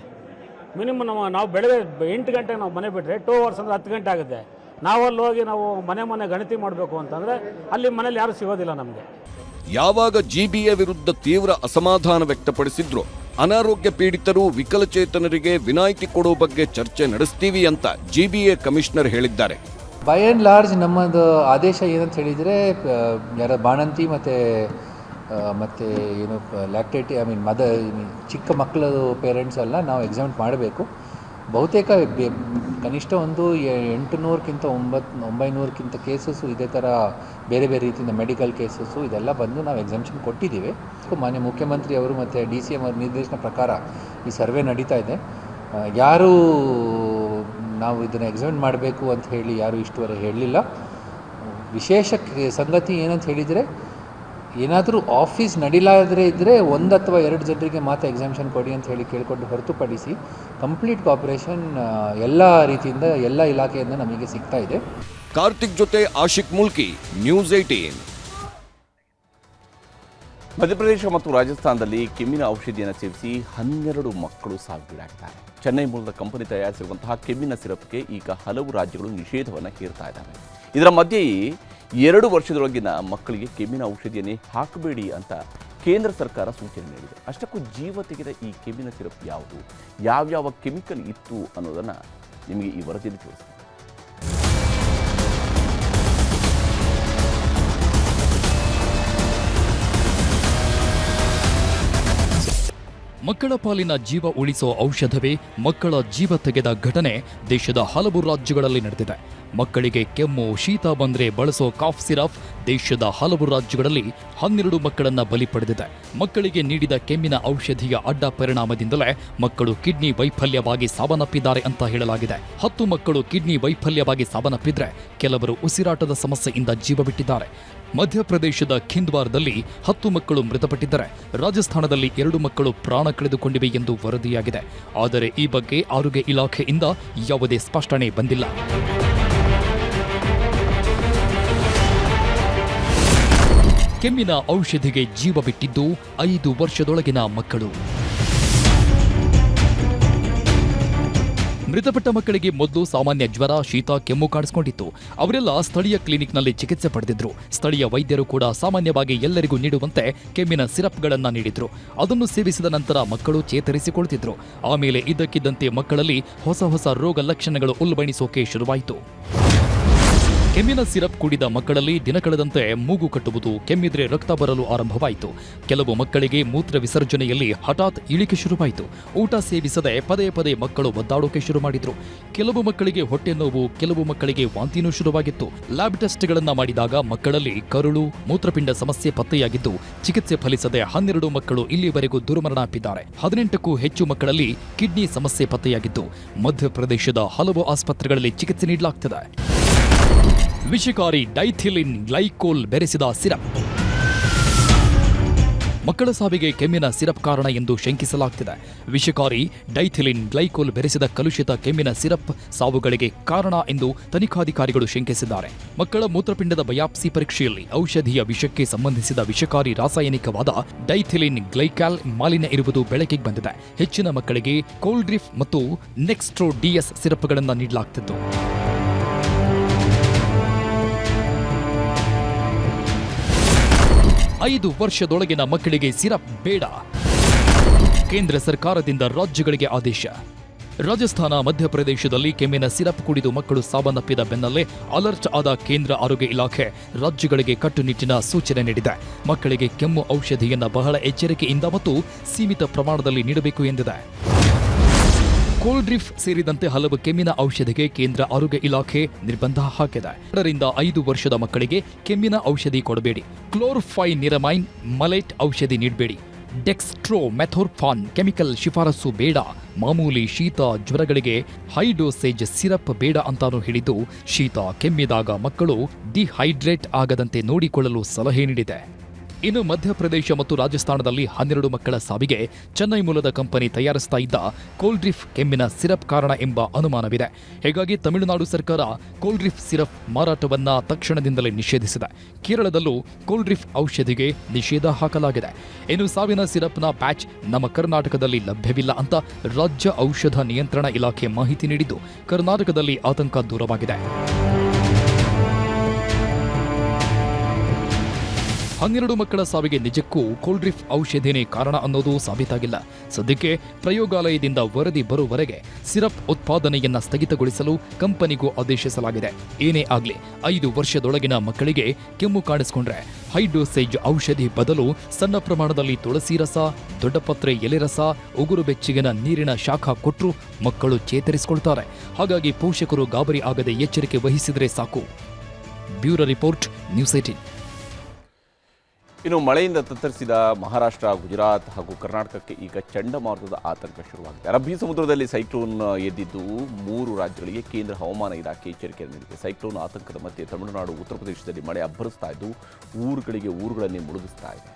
ಮಿನಿಮಮ್ ನಾವು ನಾವು ಬೆಳಗ್ಗೆ ಎಂಟು ಗಂಟೆಗೆ ನಾವು ಮನೆ ಬಿಟ್ಟರೆ ಟೂ ಅವರ್ಸ್ ಅಂದರೆ ಹತ್ತು ಗಂಟೆ ಆಗುತ್ತೆ. ನಾವಲ್ಲಿ ಹೋಗಿ ನಾವು ಮನೆ ಮನೆ ಗಣತಿ ಮಾಡಬೇಕು ಅಂತಂದರೆ ಅಲ್ಲಿ ಮನೇಲಿ ಯಾರೂ ಸಿಗೋದಿಲ್ಲ ನಮಗೆ. ಯಾವಾಗ ಜಿಬಿಎ ವಿರುದ್ಧ ತೀವ್ರ ಅಸಮಾಧಾನ ವ್ಯಕ್ತಪಡಿಸಿದ್ರು ಅನಾರೋಗ್ಯ ಪೀಡಿತರು ವಿಕಲಚೇತನರಿಗೆ ವಿನಾಯಿತಿ ಕೊಡೋ ಬಗ್ಗೆ ಚರ್ಚೆ ನಡೆಸ್ತೀವಿ ಅಂತ ಜಿಬಿಎ ಕಮಿಷನರ್ ಹೇಳಿದ್ದಾರೆ. ಬೈ ಆ್ಯಂಡ್ ಲಾರ್ಜ್ ನಮ್ಮದು ಆದೇಶ ಏನಂತ ಹೇಳಿದರೆ ಯಾರ ಬಾಣಂತಿ ಮತ್ತು ಮತ್ತು ಏನು ಲ್ಯಾಕ್ಟೇಟಿ ಐ ಮೀನ್ ಮದ ಚಿಕ್ಕ ಮಕ್ಕಳು ಪೇರೆಂಟ್ಸ್ ಎಲ್ಲ ನಾವು ಎಕ್ಸಾಮಿಟ್ ಮಾಡಬೇಕು. ಬಹುತೇಕ ಕನಿಷ್ಠ ಒಂದು ಎಂಟು ನೂರಕ್ಕಿಂತ ಒಂಬತ್ತು ಒಂಬೈನೂರಕ್ಕಿಂತ ಕೇಸಸ್ಸು ಇದೇ ಥರ ಬೇರೆ ಬೇರೆ ರೀತಿಯಿಂದ ಮೆಡಿಕಲ್ ಕೇಸಸ್ಸು ಇದೆಲ್ಲ ಬಂದು ನಾವು ಎಕ್ಸಾಮ್ಷನ್ ಕೊಟ್ಟಿದ್ದೀವಿ. ಮಾನ್ಯ ಮುಖ್ಯಮಂತ್ರಿ ಅವರು ಮತ್ತು ಡಿ ಸಿ ಎಂ ಅವ್ರ ನಿರ್ದೇಶನ ಪ್ರಕಾರ ಈ ಸರ್ವೆ ನಡೀತಾ ಇದೆ. ಯಾರೂ ನಾವು ಇದನ್ನು ಎಕ್ಸಾಮಿನ್ ಮಾಡಬೇಕು ಅಂತ ಹೇಳಿ ಯಾರು ಇಷ್ಟುವರೆಗೆ ಹೇಳಲಿಲ್ಲ. ವಿಶೇಷ ಸಂಗತಿ ಏನಂತ ಹೇಳಿದರೆ ಏನಾದರೂ ಆಫೀಸ್ ನಡೀಲಾದರೆ ಇದ್ದರೆ ಒಂದು ಅಥವಾ ಎರಡು ಜನರಿಗೆ ಮಾತ್ರ ಎಕ್ಸಾಮಿಷನ್ ಕೊಡಿ ಅಂತ ಹೇಳಿ ಕೇಳಿಕೊಂಡು ಹೊರತುಪಡಿಸಿ ಕಂಪ್ಲೀಟ್ ಕಾಪರೇಷನ್ ಎಲ್ಲ ರೀತಿಯಿಂದ ಎಲ್ಲ ಇಲಾಖೆಯಿಂದ ನಮಗೆ ಸಿಗ್ತಾ ಇದೆ. ಕಾರ್ತಿಕ್ ಜೊತೆ ಆಶಿಕ್ ಮುಲ್ಕಿ ನ್ಯೂಸ್ ಏಟೀನ್ ಮಧ್ಯಪ್ರದೇಶ ಮತ್ತು ರಾಜಸ್ಥಾನದಲ್ಲಿ ಕೆಮ್ಮಿನ ಔಷಧಿಯನ್ನು ಸೇವಿಸಿ ಹನ್ನೆರಡು ಮಕ್ಕಳು ಸಾವಿಗೀಡಾಗಿದ್ದಾರೆ. ಚೆನ್ನೈ ಮೂಲದ ಕಂಪನಿ ತಯಾರಿಸಿರುವಂತಹ ಕೆಮ್ಮಿನ ಸಿರಪ್ಗೆ ಈಗ ಹಲವು ರಾಜ್ಯಗಳು ನಿಷೇಧವನ್ನು ಹೇರ್ತಾ ಇದ್ದಾವೆ. ಇದರ ಮಧ್ಯೆಯೇ ಎರಡು ವರ್ಷದೊಳಗಿನ ಮಕ್ಕಳಿಗೆ ಕೆಮ್ಮಿನ ಔಷಧಿಯನ್ನೇ ಹಾಕಬೇಡಿ ಅಂತ ಕೇಂದ್ರ ಸರ್ಕಾರ ಸೂಚನೆ ನೀಡಿದೆ. ಅಷ್ಟಕ್ಕೂ ಜೀವ ತೆಗೆದ ಈ ಕೆಮ್ಮಿನ ಸಿರಪ್ ಯಾವುದು? ಯಾವ್ಯಾವ ಕೆಮಿಕಲ್ ಇತ್ತು ಅನ್ನೋದನ್ನು ನಿಮಗೆ ಈ ವರದಿಯಲ್ಲಿ ತಿಳಿಸ್ತೀನಿ ಮಕ್ಕಳ ಪಾಲಿನ ಜೀವ ಉಳಿಸೋ ಔಷಧವೇ ಮಕ್ಕಳ ಜೀವ ತೆಗೆದ ಘಟನೆ ದೇಶದ ಹಲವು ರಾಜ್ಯಗಳಲ್ಲಿ ನಡೆದಿದೆ. ಮಕ್ಕಳಿಗೆ ಕೆಮ್ಮು, ಶೀತ ಬಂದ್ರೆ ಬಳಸೋ ಕಾಫ್ ಸಿರಪ್ ದೇಶದ ಹಲವು ರಾಜ್ಯಗಳಲ್ಲಿ ಹನ್ನೆರಡು ಮಕ್ಕಳನ್ನ ಬಲಿ ಪಡೆದಿದೆ. ಮಕ್ಕಳಿಗೆ ನೀಡಿದ ಕೆಮ್ಮಿನ ಔಷಧಿಯ ಅಡ್ಡ ಪರಿಣಾಮದಿಂದಲೇ ಮಕ್ಕಳು ಕಿಡ್ನಿ ವೈಫಲ್ಯವಾಗಿ ಸಾವನ್ನಪ್ಪಿದ್ದಾರೆ ಅಂತ ಹೇಳಲಾಗಿದೆ. ಹತ್ತು ಮಕ್ಕಳು ಕಿಡ್ನಿ ವೈಫಲ್ಯವಾಗಿ ಸಾವನ್ನಪ್ಪಿದ್ರೆ ಕೆಲವರು ಉಸಿರಾಟದ ಸಮಸ್ಯೆಯಿಂದ ಜೀವ ಬಿಟ್ಟಿದ್ದಾರೆ. ಮಧ್ಯಪ್ರದೇಶದ ಖಿಂದ್ವಾರದಲ್ಲಿ ಹತ್ತು ಮಕ್ಕಳು ಮೃತಪಟ್ಟಿದ್ದರೆ. ರಾಜಸ್ಥಾನದಲ್ಲಿ ಎರಡು ಮಕ್ಕಳು ಪ್ರಾಣ ಕಳೆದುಕೊಂಡಿವೆ ಎಂದು ವರದಿಯಾಗಿದೆ. ಆದರೆ ಈ ಬಗ್ಗೆ ಆರೋಗ್ಯ ಇಲಾಖೆಯಿಂದ ಯಾವುದೇ ಸ್ಪಷ್ಟನೆ ಬಂದಿಲ್ಲ. ಕೆಮ್ಮಿನ ಔಷಧಿಗೆ ಜೀವ ಬಿಟ್ಟಿದ್ದು ಐದು ವರ್ಷದೊಳಗಿನ ಮಕ್ಕಳು. ಮೃತಪಟ್ಟ ಮಕ್ಕಳಿಗೆ ಮೊದಲು ಸಾಮಾನ್ಯ ಜ್ವರ, ಶೀತ, ಕೆಮ್ಮು ಕಾಣಿಸಿಕೊಂಡಿತ್ತು. ಅವರೆಲ್ಲ ಸ್ಥಳೀಯ ಕ್ಲಿನಿಕ್ನಲ್ಲಿ ಚಿಕಿತ್ಸೆ ಪಡೆದಿದ್ರು. ಸ್ಥಳೀಯ ವೈದ್ಯರು ಕೂಡ ಸಾಮಾನ್ಯವಾಗಿ ಎಲ್ಲರಿಗೂ ನೀಡುವಂತೆ ಕೆಮ್ಮಿನ ಸಿರಪ್ಗಳನ್ನ ನೀಡಿದ್ರು. ಅದನ್ನು ಸೇವಿಸಿದ ನಂತರ ಮಕ್ಕಳು ಚೇತರಿಸಿಕೊಳ್ತಿದ್ರು. ಆಮೇಲೆ ಇದ್ದಕ್ಕಿದ್ದಂತೆ ಮಕ್ಕಳಲ್ಲಿ ಹೊಸ ಹೊಸ ರೋಗ ಲಕ್ಷಣಗಳು ಉಲ್ಬಣಿಸೋಕೆ ಶುರುವಾಯಿತು. ಕೆಮ್ಮಿನ ಸಿರಪ್ ಕುಡಿದ ಮಕ್ಕಳಲ್ಲಿ ದಿನ ಕಳೆದಂತೆ ಮೂಗು ಕಟ್ಟುವುದು, ಕೆಮ್ಮಿದ್ರೆ ರಕ್ತ ಬರಲು ಆರಂಭವಾಯಿತು. ಕೆಲವು ಮಕ್ಕಳಿಗೆ ಮೂತ್ರ ವಿಸರ್ಜನೆಯಲ್ಲಿ ಹಠಾತ್ ಇಳಿಕೆ ಶುರುವಾಯಿತು. ಊಟ ಸೇವಿಸದೆ ಪದೇ ಪದೇ ಮಕ್ಕಳು ಒದ್ದಾಡೋಕೆ ಶುರು ಮಾಡಿದ್ರು. ಕೆಲವು ಮಕ್ಕಳಿಗೆ ಹೊಟ್ಟೆ ನೋವು, ಕೆಲವು ಮಕ್ಕಳಿಗೆ ವಾಂತಿನೂ ಶುರುವಾಗಿತ್ತು. ಲ್ಯಾಬ್ ಟೆಸ್ಟ್ಗಳನ್ನು ಮಾಡಿದಾಗ ಮಕ್ಕಳಲ್ಲಿ ಕರುಳು, ಮೂತ್ರಪಿಂಡ ಸಮಸ್ಯೆ ಪತ್ತೆಯಾಗಿದ್ದು, ಚಿಕಿತ್ಸೆ ಫಲಿಸದೆ ಹನ್ನೆರಡು ಮಕ್ಕಳು ಇಲ್ಲಿವರೆಗೂ ದುರ್ಮರಣಾಪಿದ್ದಾರೆ ಹದಿನೆಂಟಕ್ಕೂ ಹೆಚ್ಚು ಮಕ್ಕಳಲ್ಲಿ ಕಿಡ್ನಿ ಸಮಸ್ಯೆ ಪತ್ತೆಯಾಗಿದ್ದು, ಮಧ್ಯಪ್ರದೇಶದ ಹಲವು ಆಸ್ಪತ್ರೆಗಳಲ್ಲಿ ಚಿಕಿತ್ಸೆ ನೀಡಲಾಗ್ತಿದೆ. ವಿಷಕಾರಿ ಡೈಥಿಲಿನ್ ಗ್ಲೈಕೋಲ್ ಬೆರೆಸಿದ ಸಿರಪ್. ಮಕ್ಕಳ ಸಾವಿಗೆ ಕೆಮ್ಮಿನ ಸಿರಪ್ ಕಾರಣ ಎಂದು ಶಂಕಿಸಲಾಗ್ತಿದೆ. ವಿಷಕಾರಿ ಡೈಥಿಲಿನ್ ಗ್ಲೈಕೋಲ್ ಬೆರೆಸಿದ ಕಲುಷಿತ ಕೆಮ್ಮಿನ ಸಿರಪ್ ಸಾವುಗಳಿಗೆ ಕಾರಣ ಎಂದು ತನಿಖಾಧಿಕಾರಿಗಳು ಶಂಕಿಸಿದ್ದಾರೆ. ಮಕ್ಕಳ ಮೂತ್ರಪಿಂಡದ ಬಯಾಪ್ಸಿ ಪರೀಕ್ಷೆಯಲ್ಲಿ ಔಷಧಿಯ ವಿಷಕ್ಕೆ ಸಂಬಂಧಿಸಿದ ವಿಷಕಾರಿ ರಾಸಾಯನಿಕವಾದ ಡೈಥಿಲಿನ್ ಗ್ಲೈಕಾಲ್ ಮಾಲಿನ್ಯ ಇರುವುದು ಬೆಳಕಿಗೆ ಬಂದಿದೆ. ಹೆಚ್ಚಿನ ಮಕ್ಕಳಿಗೆ ಕೋಲ್ಡ್ರಿಫ್ ಮತ್ತು ನೆಕ್ಸ್ಟ್ರೋ ಡಿಎಸ್ ಸಿರಪ್ಗಳನ್ನು ನೀಡಲಾಗ್ತಿತ್ತು. ಐದು ವರ್ಷದೊಳಗಿನ ಮಕ್ಕಳಿಗೆ ಸಿರಪ್ ಬೇಡ. ಕೇಂದ್ರ ಸರ್ಕಾರದಿಂದ ರಾಜ್ಯಗಳಿಗೆ ಆದೇಶ. ರಾಜಸ್ಥಾನ, ಮಧ್ಯಪ್ರದೇಶದಲ್ಲಿ ಕೆಮ್ಮಿನ ಸಿರಪ್ ಕುಡಿದು ಮಕ್ಕಳು ಸಾವನ್ನಪ್ಪಿದ ಬೆನ್ನಲ್ಲೇ ಅಲರ್ಟ್ ಆದ ಕೇಂದ್ರ ಆರೋಗ್ಯ ಇಲಾಖೆ ರಾಜ್ಯಗಳಿಗೆ ಕಟ್ಟುನಿಟ್ಟಿನ ಸೂಚನೆ ನೀಡಿದೆ. ಮಕ್ಕಳಿಗೆ ಕೆಮ್ಮು ಔಷಧಿಯನ್ನು ಬಹಳ ಎಚ್ಚರಿಕೆಯಿಂದ ಮತ್ತು ಸೀಮಿತ ಪ್ರಮಾಣದಲ್ಲಿ ನೀಡಬೇಕು ಎಂದಿದೆ. ಕೋಲ್ಡ್ರಿಫ್ ಸೇರಿದಂತೆ ಹಲವು ಕೆಮ್ಮಿನ ಔಷಧಿಗೆ ಕೇಂದ್ರ ಆರೋಗ್ಯ ಇಲಾಖೆ ನಿರ್ಬಂಧ ಹಾಕಿದೆ. ಎರಡರಿಂದ ಐದು ವರ್ಷದ ಮಕ್ಕಳಿಗೆ ಕೆಮ್ಮಿನ ಔಷಧಿ ಕೊಡಬೇಡಿ. ಕ್ಲೋರ್ಫೈ ನಿರಮೈನ್ ಮಲೈಟ್ ಔಷಧಿ ನೀಡಬೇಡಿ. ಡೆಕ್ಸ್ಟ್ರೋ ಮೆಥೋರ್ಫಾನ್ ಕೆಮಿಕಲ್ ಶಿಫಾರಸು ಬೇಡ. ಮಾಮೂಲಿ ಶೀತ ಜ್ವರಗಳಿಗೆ ಹೈ ಡೋಸೇಜ್ ಸಿರಪ್ ಬೇಡ ಅಂತಾನೂ ಹೇಳಿದ್ದು, ಶೀತ ಕೆಮ್ಮಿದಾಗ ಮಕ್ಕಳು ಡಿಹೈಡ್ರೇಟ್ ಆಗದಂತೆ ನೋಡಿಕೊಳ್ಳಲು ಸಲಹೆ ನೀಡಿದೆ. ಇನ್ನು ಮಧ್ಯಪ್ರದೇಶ ಮತ್ತು ರಾಜಸ್ಥಾನದಲ್ಲಿ ಹನ್ನೆರಡು ಮಕ್ಕಳ ಸಾವಿಗೆ ಚೆನ್ನೈ ಮೂಲದ ಕಂಪನಿ ತಯಾರಿಸ್ತಾ ಇದ್ದ ಕೋಲ್ಡ್ರಿಫ್ ಕೆಮ್ಮಿನ ಸಿರಪ್ ಕಾರಣ ಎಂಬ ಅನುಮಾನವಿದೆ. ಹೀಗಾಗಿ ತಮಿಳುನಾಡು ಸರ್ಕಾರ ಕೋಲ್ಡ್ರಿಫ್ ಸಿರಪ್ ಮಾರಾಟವನ್ನು ತಕ್ಷಣದಿಂದಲೇ ನಿಷೇಧಿಸಿದೆ. ಕೇರಳದಲ್ಲೂ ಕೋಲ್ಡ್ರಿಫ್ ಔಷಧಿಗೆ ನಿಷೇಧ ಹಾಕಲಾಗಿದೆ. ಇನ್ನು ಸಾವಿನ ಸಿರಪ್ನ ಪ್ಯಾಚ್ ನಮ್ಮ ಕರ್ನಾಟಕದಲ್ಲಿ ಲಭ್ಯವಿಲ್ಲ ಅಂತ ರಾಜ್ಯ ಔಷಧ ನಿಯಂತ್ರಣ ಇಲಾಖೆ ಮಾಹಿತಿ ನೀಡಿದ್ದು, ಕರ್ನಾಟಕದಲ್ಲಿ ಆತಂಕ ದೂರವಾಗಿದೆ. ಹನ್ನೆರಡು ಮಕ್ಕಳ ಸಾವಿಗೆ ನಿಜಕ್ಕೂ ಕೋಲ್ಡ್ರಿಫ್ ಔಷಧಿನೇ ಕಾರಣ ಅನ್ನೋದು ಸಾಬೀತಾಗಿಲ್ಲ. ಸದ್ಯಕ್ಕೆ ಪ್ರಯೋಗಾಲಯದಿಂದ ವರದಿ ಬರುವವರೆಗೆ ಸಿರಪ್ ಉತ್ಪಾದನೆಯನ್ನ ಸ್ಥಗಿತಗೊಳಿಸಲು ಕಂಪನಿಗೂ ಆದೇಶಿಸಲಾಗಿದೆ. ಏನೇ ಆಗಲಿ, ಐದು ವರ್ಷದೊಳಗಿನ ಮಕ್ಕಳಿಗೆ ಕೆಮ್ಮು ಕಾಣಿಸಿಕೊಂಡ್ರೆ ಹೈ ಡೋಸೇಜ್ ಔಷಧಿ ಬದಲು ಸಣ್ಣ ಪ್ರಮಾಣದಲ್ಲಿ ತುಳಸಿ ರಸ, ದೊಡ್ಡಪತ್ರೆ ಎಲೆ ರಸ, ಉಗುರು ಬೆಚ್ಚಿಗಿನ ನೀರಿನ ಶಾಖ ಕೊಟ್ಟರು ಮಕ್ಕಳು ಚೇತರಿಸಿಕೊಳ್ತಾರೆ. ಹಾಗಾಗಿ ಪೋಷಕರು ಗಾಬರಿ ಆಗದೆ ಎಚ್ಚರಿಕೆ ವಹಿಸಿದರೆ ಸಾಕು. ಬ್ಯೂರೋ ರಿಪೋರ್ಟ್, ನ್ಯೂಸ್ ಏಟೀನ್ ಇನ್ನು ಮಳೆಯಿಂದ ತತ್ತರಿಸಿದ ಮಹಾರಾಷ್ಟ್ರ, ಗುಜರಾತ್ ಹಾಗೂ ಕರ್ನಾಟಕಕ್ಕೆ ಈಗ ಚಂಡಮಾರುತದ ಆತಂಕ ಶುರುವಾಗಿದೆ. ಅರಬ್ಬಿ ಸಮುದ್ರದಲ್ಲಿ ಸೈಕ್ಲೋನ್ ಎದ್ದಿದ್ದು ಮೂರು ರಾಜ್ಯಗಳಿಗೆ ಕೇಂದ್ರ ಹವಾಮಾನ ಇಲಾಖೆ ಎಚ್ಚರಿಕೆ ನೀಡಿದೆ. ಸೈಕ್ಲೋನ್ ಆತಂಕದ ಮಧ್ಯೆ ತಮಿಳುನಾಡು, ಉತ್ತರ ಪ್ರದೇಶದಲ್ಲಿ ಮಳೆ ಅಬ್ಬರಿಸ್ತಾ ಇದ್ದು, ಊರುಗಳಿಗೆ ಊರುಗಳನ್ನೇ ಮುಳುಗಿಸ್ತಾ ಇದೆ.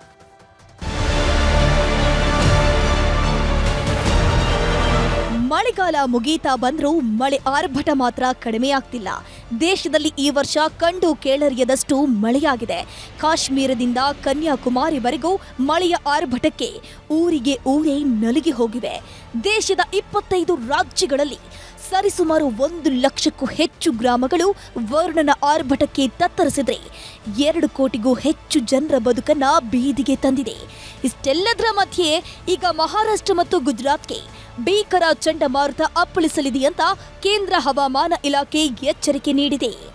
ಮಳೆಗಾಲ ಮುಗೀತಾ ಬಂದರೂ ಮಳೆ ಆರ್ಭಟ ಮಾತ್ರ ಕಡಿಮೆಯಾಗ್ತಿಲ್ಲ ದೇಶದಲ್ಲಿ ಈ ವರ್ಷ ಕಂಡು ಕೇಳರಿಯದಷ್ಟು ಮಳೆಯಾಗಿದೆ. ಕಾಶ್ಮೀರದಿಂದ ಕನ್ಯಾಕುಮಾರಿವರೆಗೂ ಮಳೆಯ ಆರ್ಭಟಕ್ಕೆ ಊರಿಗೆ ಊರೇ ನಲುಗಿ ಹೋಗಿವೆ. ದೇಶದ ಇಪ್ಪತ್ತೈದು ರಾಜ್ಯಗಳಲ್ಲಿ ಸರಿಸುಮಾರು ಒಂದು ಲಕ್ಷಕ್ಕೂ ಹೆಚ್ಚು ಗ್ರಾಮಗಳು ವರ್ಣನ ಆರ್ಭಟಕ್ಕೆ ತತ್ತರಿಸಿದ್ರೆ ಎರಡು ಕೋಟಿಗೂ ಹೆಚ್ಚು ಜನರ ಬದುಕನ್ನ ಬೀದಿಗೆ ತಂದಿದೆ. ಇಷ್ಟೆಲ್ಲದರ ಮಧ್ಯೆ ಈಗ ಮಹಾರಾಷ್ಟ್ರ ಮತ್ತು ಗುಜರಾತ್ಗೆ ಭೀಕರ ಚಂಡಮಾರುತ ಅಪ್ಪಳಿಸಲಿದೆ ಅಂತ ಕೇಂದ್ರ ಹವಾಮಾನ ಇಲಾಖೆ ಎಚ್ಚರಿಕೆ ನೀಡಿದೆ.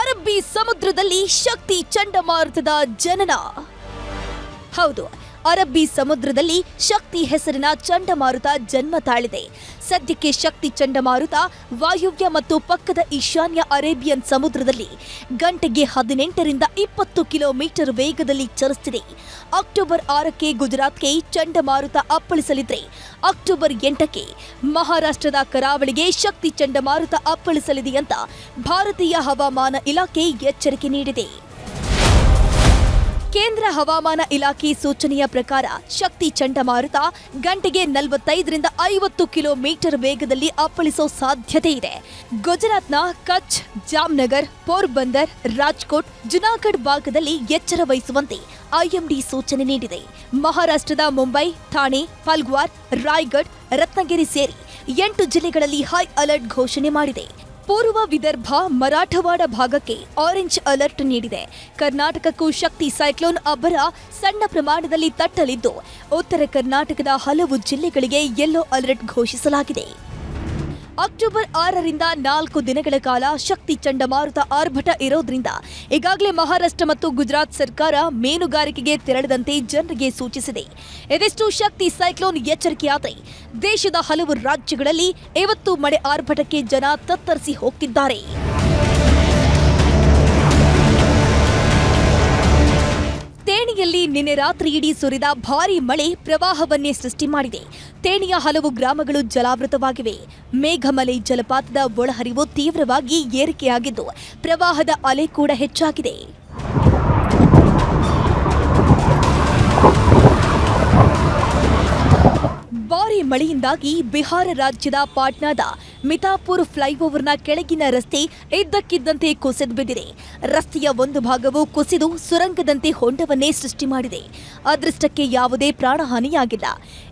ಅರಬ್ಬಿ ಸಮುದ್ರದಲ್ಲಿ ಶಕ್ತಿ ಚಂಡಮಾರುತದ ಜನನ. ಹೌದು ಅರಬ್ಬಿ ಸಮುದ್ರದಲ್ಲಿ ಶಕ್ತಿ ಹೆಸರಿನ ಚಂಡಮಾರುತ ಜನ್ಮ ತಾಳಿದೆ. ಸದ್ಯಕ್ಕೆ ಶಕ್ತಿ ಚಂಡಮಾರುತ ವಾಯುವ್ಯ ಮತ್ತು ಪಕ್ಕದ ಈಶಾನ್ಯ ಅರೇಬಿಯನ್ ಸಮುದ್ರದಲ್ಲಿ ಗಂಟೆಗೆ ಹದಿನೆಂಟರಿಂದ ಇಪ್ಪತ್ತು ಕಿಲೋಮೀಟರ್ ವೇಗದಲ್ಲಿ ಚಲಿಸುತ್ತಿದೆ. ಅಕ್ಟೋಬರ್ ಆರಕ್ಕೆ ಗುಜರಾತ್ಗೆ ಚಂಡಮಾರುತ ಅಪ್ಪಳಿಸಲಿದೆ ಅಕ್ಟೋಬರ್ ಎಂಟಕ್ಕೆ ಮಹಾರಾಷ್ಟ್ರದ ಕರಾವಳಿಗೆ ಶಕ್ತಿ ಚಂಡಮಾರುತ ಅಪ್ಪಳಿಸಲಿದೆ ಅಂತ ಭಾರತೀಯ ಹವಾಮಾನ ಇಲಾಖೆ ಎಚ್ಚರಿಕೆ ನೀಡಿದೆ. ಕೇಂದ್ರ ಹವಾಮಾನ ಇಲಾಖೆ ಸೂಚನೆಯ ಪ್ರಕಾರ ಶಕ್ತಿ ಚಂಡಮಾರುತ ಗಂಟೆಗೆ ನಲವತ್ತೈದರಿಂದ ಐವತ್ತು ಕಿಲೋಮೀಟರ್ ವೇಗದಲ್ಲಿ ಅಪ್ಪಳಿಸೋ ಸಾಧ್ಯತೆ ಇದೆ. ಗುಜರಾತ್ನ ಕಚ್, ಜಾಮ್ನಗರ್, ಪೋರ್ಬಂದರ್, ರಾಜ್ಕೋಟ್, ಜುನಾಗಢ್ ಭಾಗದಲ್ಲಿ ಎಚ್ಚರ ವಹಿಸುವಂತೆ ಐಎಂಡಿ ಸೂಚನೆ ನೀಡಿದೆ. ಮಹಾರಾಷ್ಟ್ರದ ಮುಂಬೈ ಥಾಣೆ ಫಲ್ಗ್ವಾರ್ ರಾಯ್ಗಢ್, ರತ್ನಗಿರಿ ಸೇರಿ ಎಂಟು ಜಿಲ್ಲೆಗಳಲ್ಲಿ ಹೈ ಅಲರ್ಟ್ ಘೋಷಣೆ ಮಾಡಿದೆ. ಪೂರ್ವ ವಿದರ್ಭ ಮರಾಠವಾಡ ಭಾಗಕ್ಕೆ ಆರೆಂಜ್ ಅಲರ್ಟ್ ನೀಡಿದೆ. ಕರ್ನಾಟಕಕ್ಕೂ ಶಕ್ತಿ ಸೈಕ್ಲೋನ್ ಅಬ್ಬರ ಸಣ್ಣ ಪ್ರಮಾಣದಲ್ಲಿ ತಟ್ಟಲಿದ್ದು, ಉತ್ತರ ಕರ್ನಾಟಕದ ಹಲವು ಜಿಲ್ಲೆಗಳಿಗೆ ಯೆಲ್ಲೋ ಅಲರ್ಟ್ ಘೋಷಿಸಲಾಗಿದೆ. ಅಕ್ಟೋಬರ್ ಆರರಿಂದ ನಾಲ್ಕು ದಿನಗಳ ಕಾಲ ಶಕ್ತಿ ಚಂಡಮಾರುತ ಆರ್ಭಟ ಇರೋದ್ರಿಂದ ಈಗಾಗಲೇ ಮಹಾರಾಷ್ಟ್ರ ಮತ್ತು ಗುಜರಾತ್ ಸರ್ಕಾರ ಮೀನುಗಾರಿಕೆಗೆ ತೆರಳದಂತೆ ಜನರಿಗೆ ಸೂಚಿಸಿದೆ. ಇದಿಷ್ಟು ಶಕ್ತಿ ಸೈಕ್ಲೋನ್ ಎಚ್ಚರಿಕೆಯಾದರೆ ದೇಶದ ಹಲವು ರಾಜ್ಯಗಳಲ್ಲಿ ಇವತ್ತು ಮಳೆ ಆರ್ಭಟಕ್ಕೆ ಜನ ತತ್ತರಿಸಿ ಹೋಗ್ತಿದ್ದಾರೆ. ನಿನ್ನೆ ರಾತ್ರಿ ಇಡೀ ಸುರಿದ ಭಾರೀ ಮಳೆ ಪ್ರವಾಹವನ್ನೇ ಸೃಷ್ಟಿ ಮಾಡಿದೆ. ತೇಣಿಯ ಹಲವು ಗ್ರಾಮಗಳು ಜಲಾವೃತವಾಗಿವೆ. ಮೇಘಮಲೆ ಜಲಪಾತದ ಒಳಹರಿವು ತೀವ್ರವಾಗಿ ಏರಿಕೆಯಾಗಿದ್ದು, ಪ್ರವಾಹದ ಅಲೆ ಕೂಡ ಹೆಚ್ಚಾಗಿದೆ. ಭಾರಿ ಮಳೆಯಿಂದಾಗಿ ಬಿಹಾರ ರಾಜ್ಯದ ಪಾಟ್ನಾದ ಮಿತಾಪುರ್ ಫ್ಲೈಓವರ್ನ ಕೆಳಗಿನ ರಸ್ತೆ ಇದ್ದಕ್ಕಿದ್ದಂತೆ ಕುಸಿದು ಬಿದ್ದಿದೆ. ರಸ್ತೆಯ ಒಂದು ಭಾಗವು ಕುಸಿದು ಸುರಂಗದಂತೆ ಹೊಂಡವನ್ನೇ ಸೃಷ್ಟಿ ಮಾಡಿದೆ. ಅದೃಷ್ಟಕ್ಕೆ ಯಾವುದೇ ಪ್ರಾಣಹಾನಿಯಾಗಿಲ್ಲ.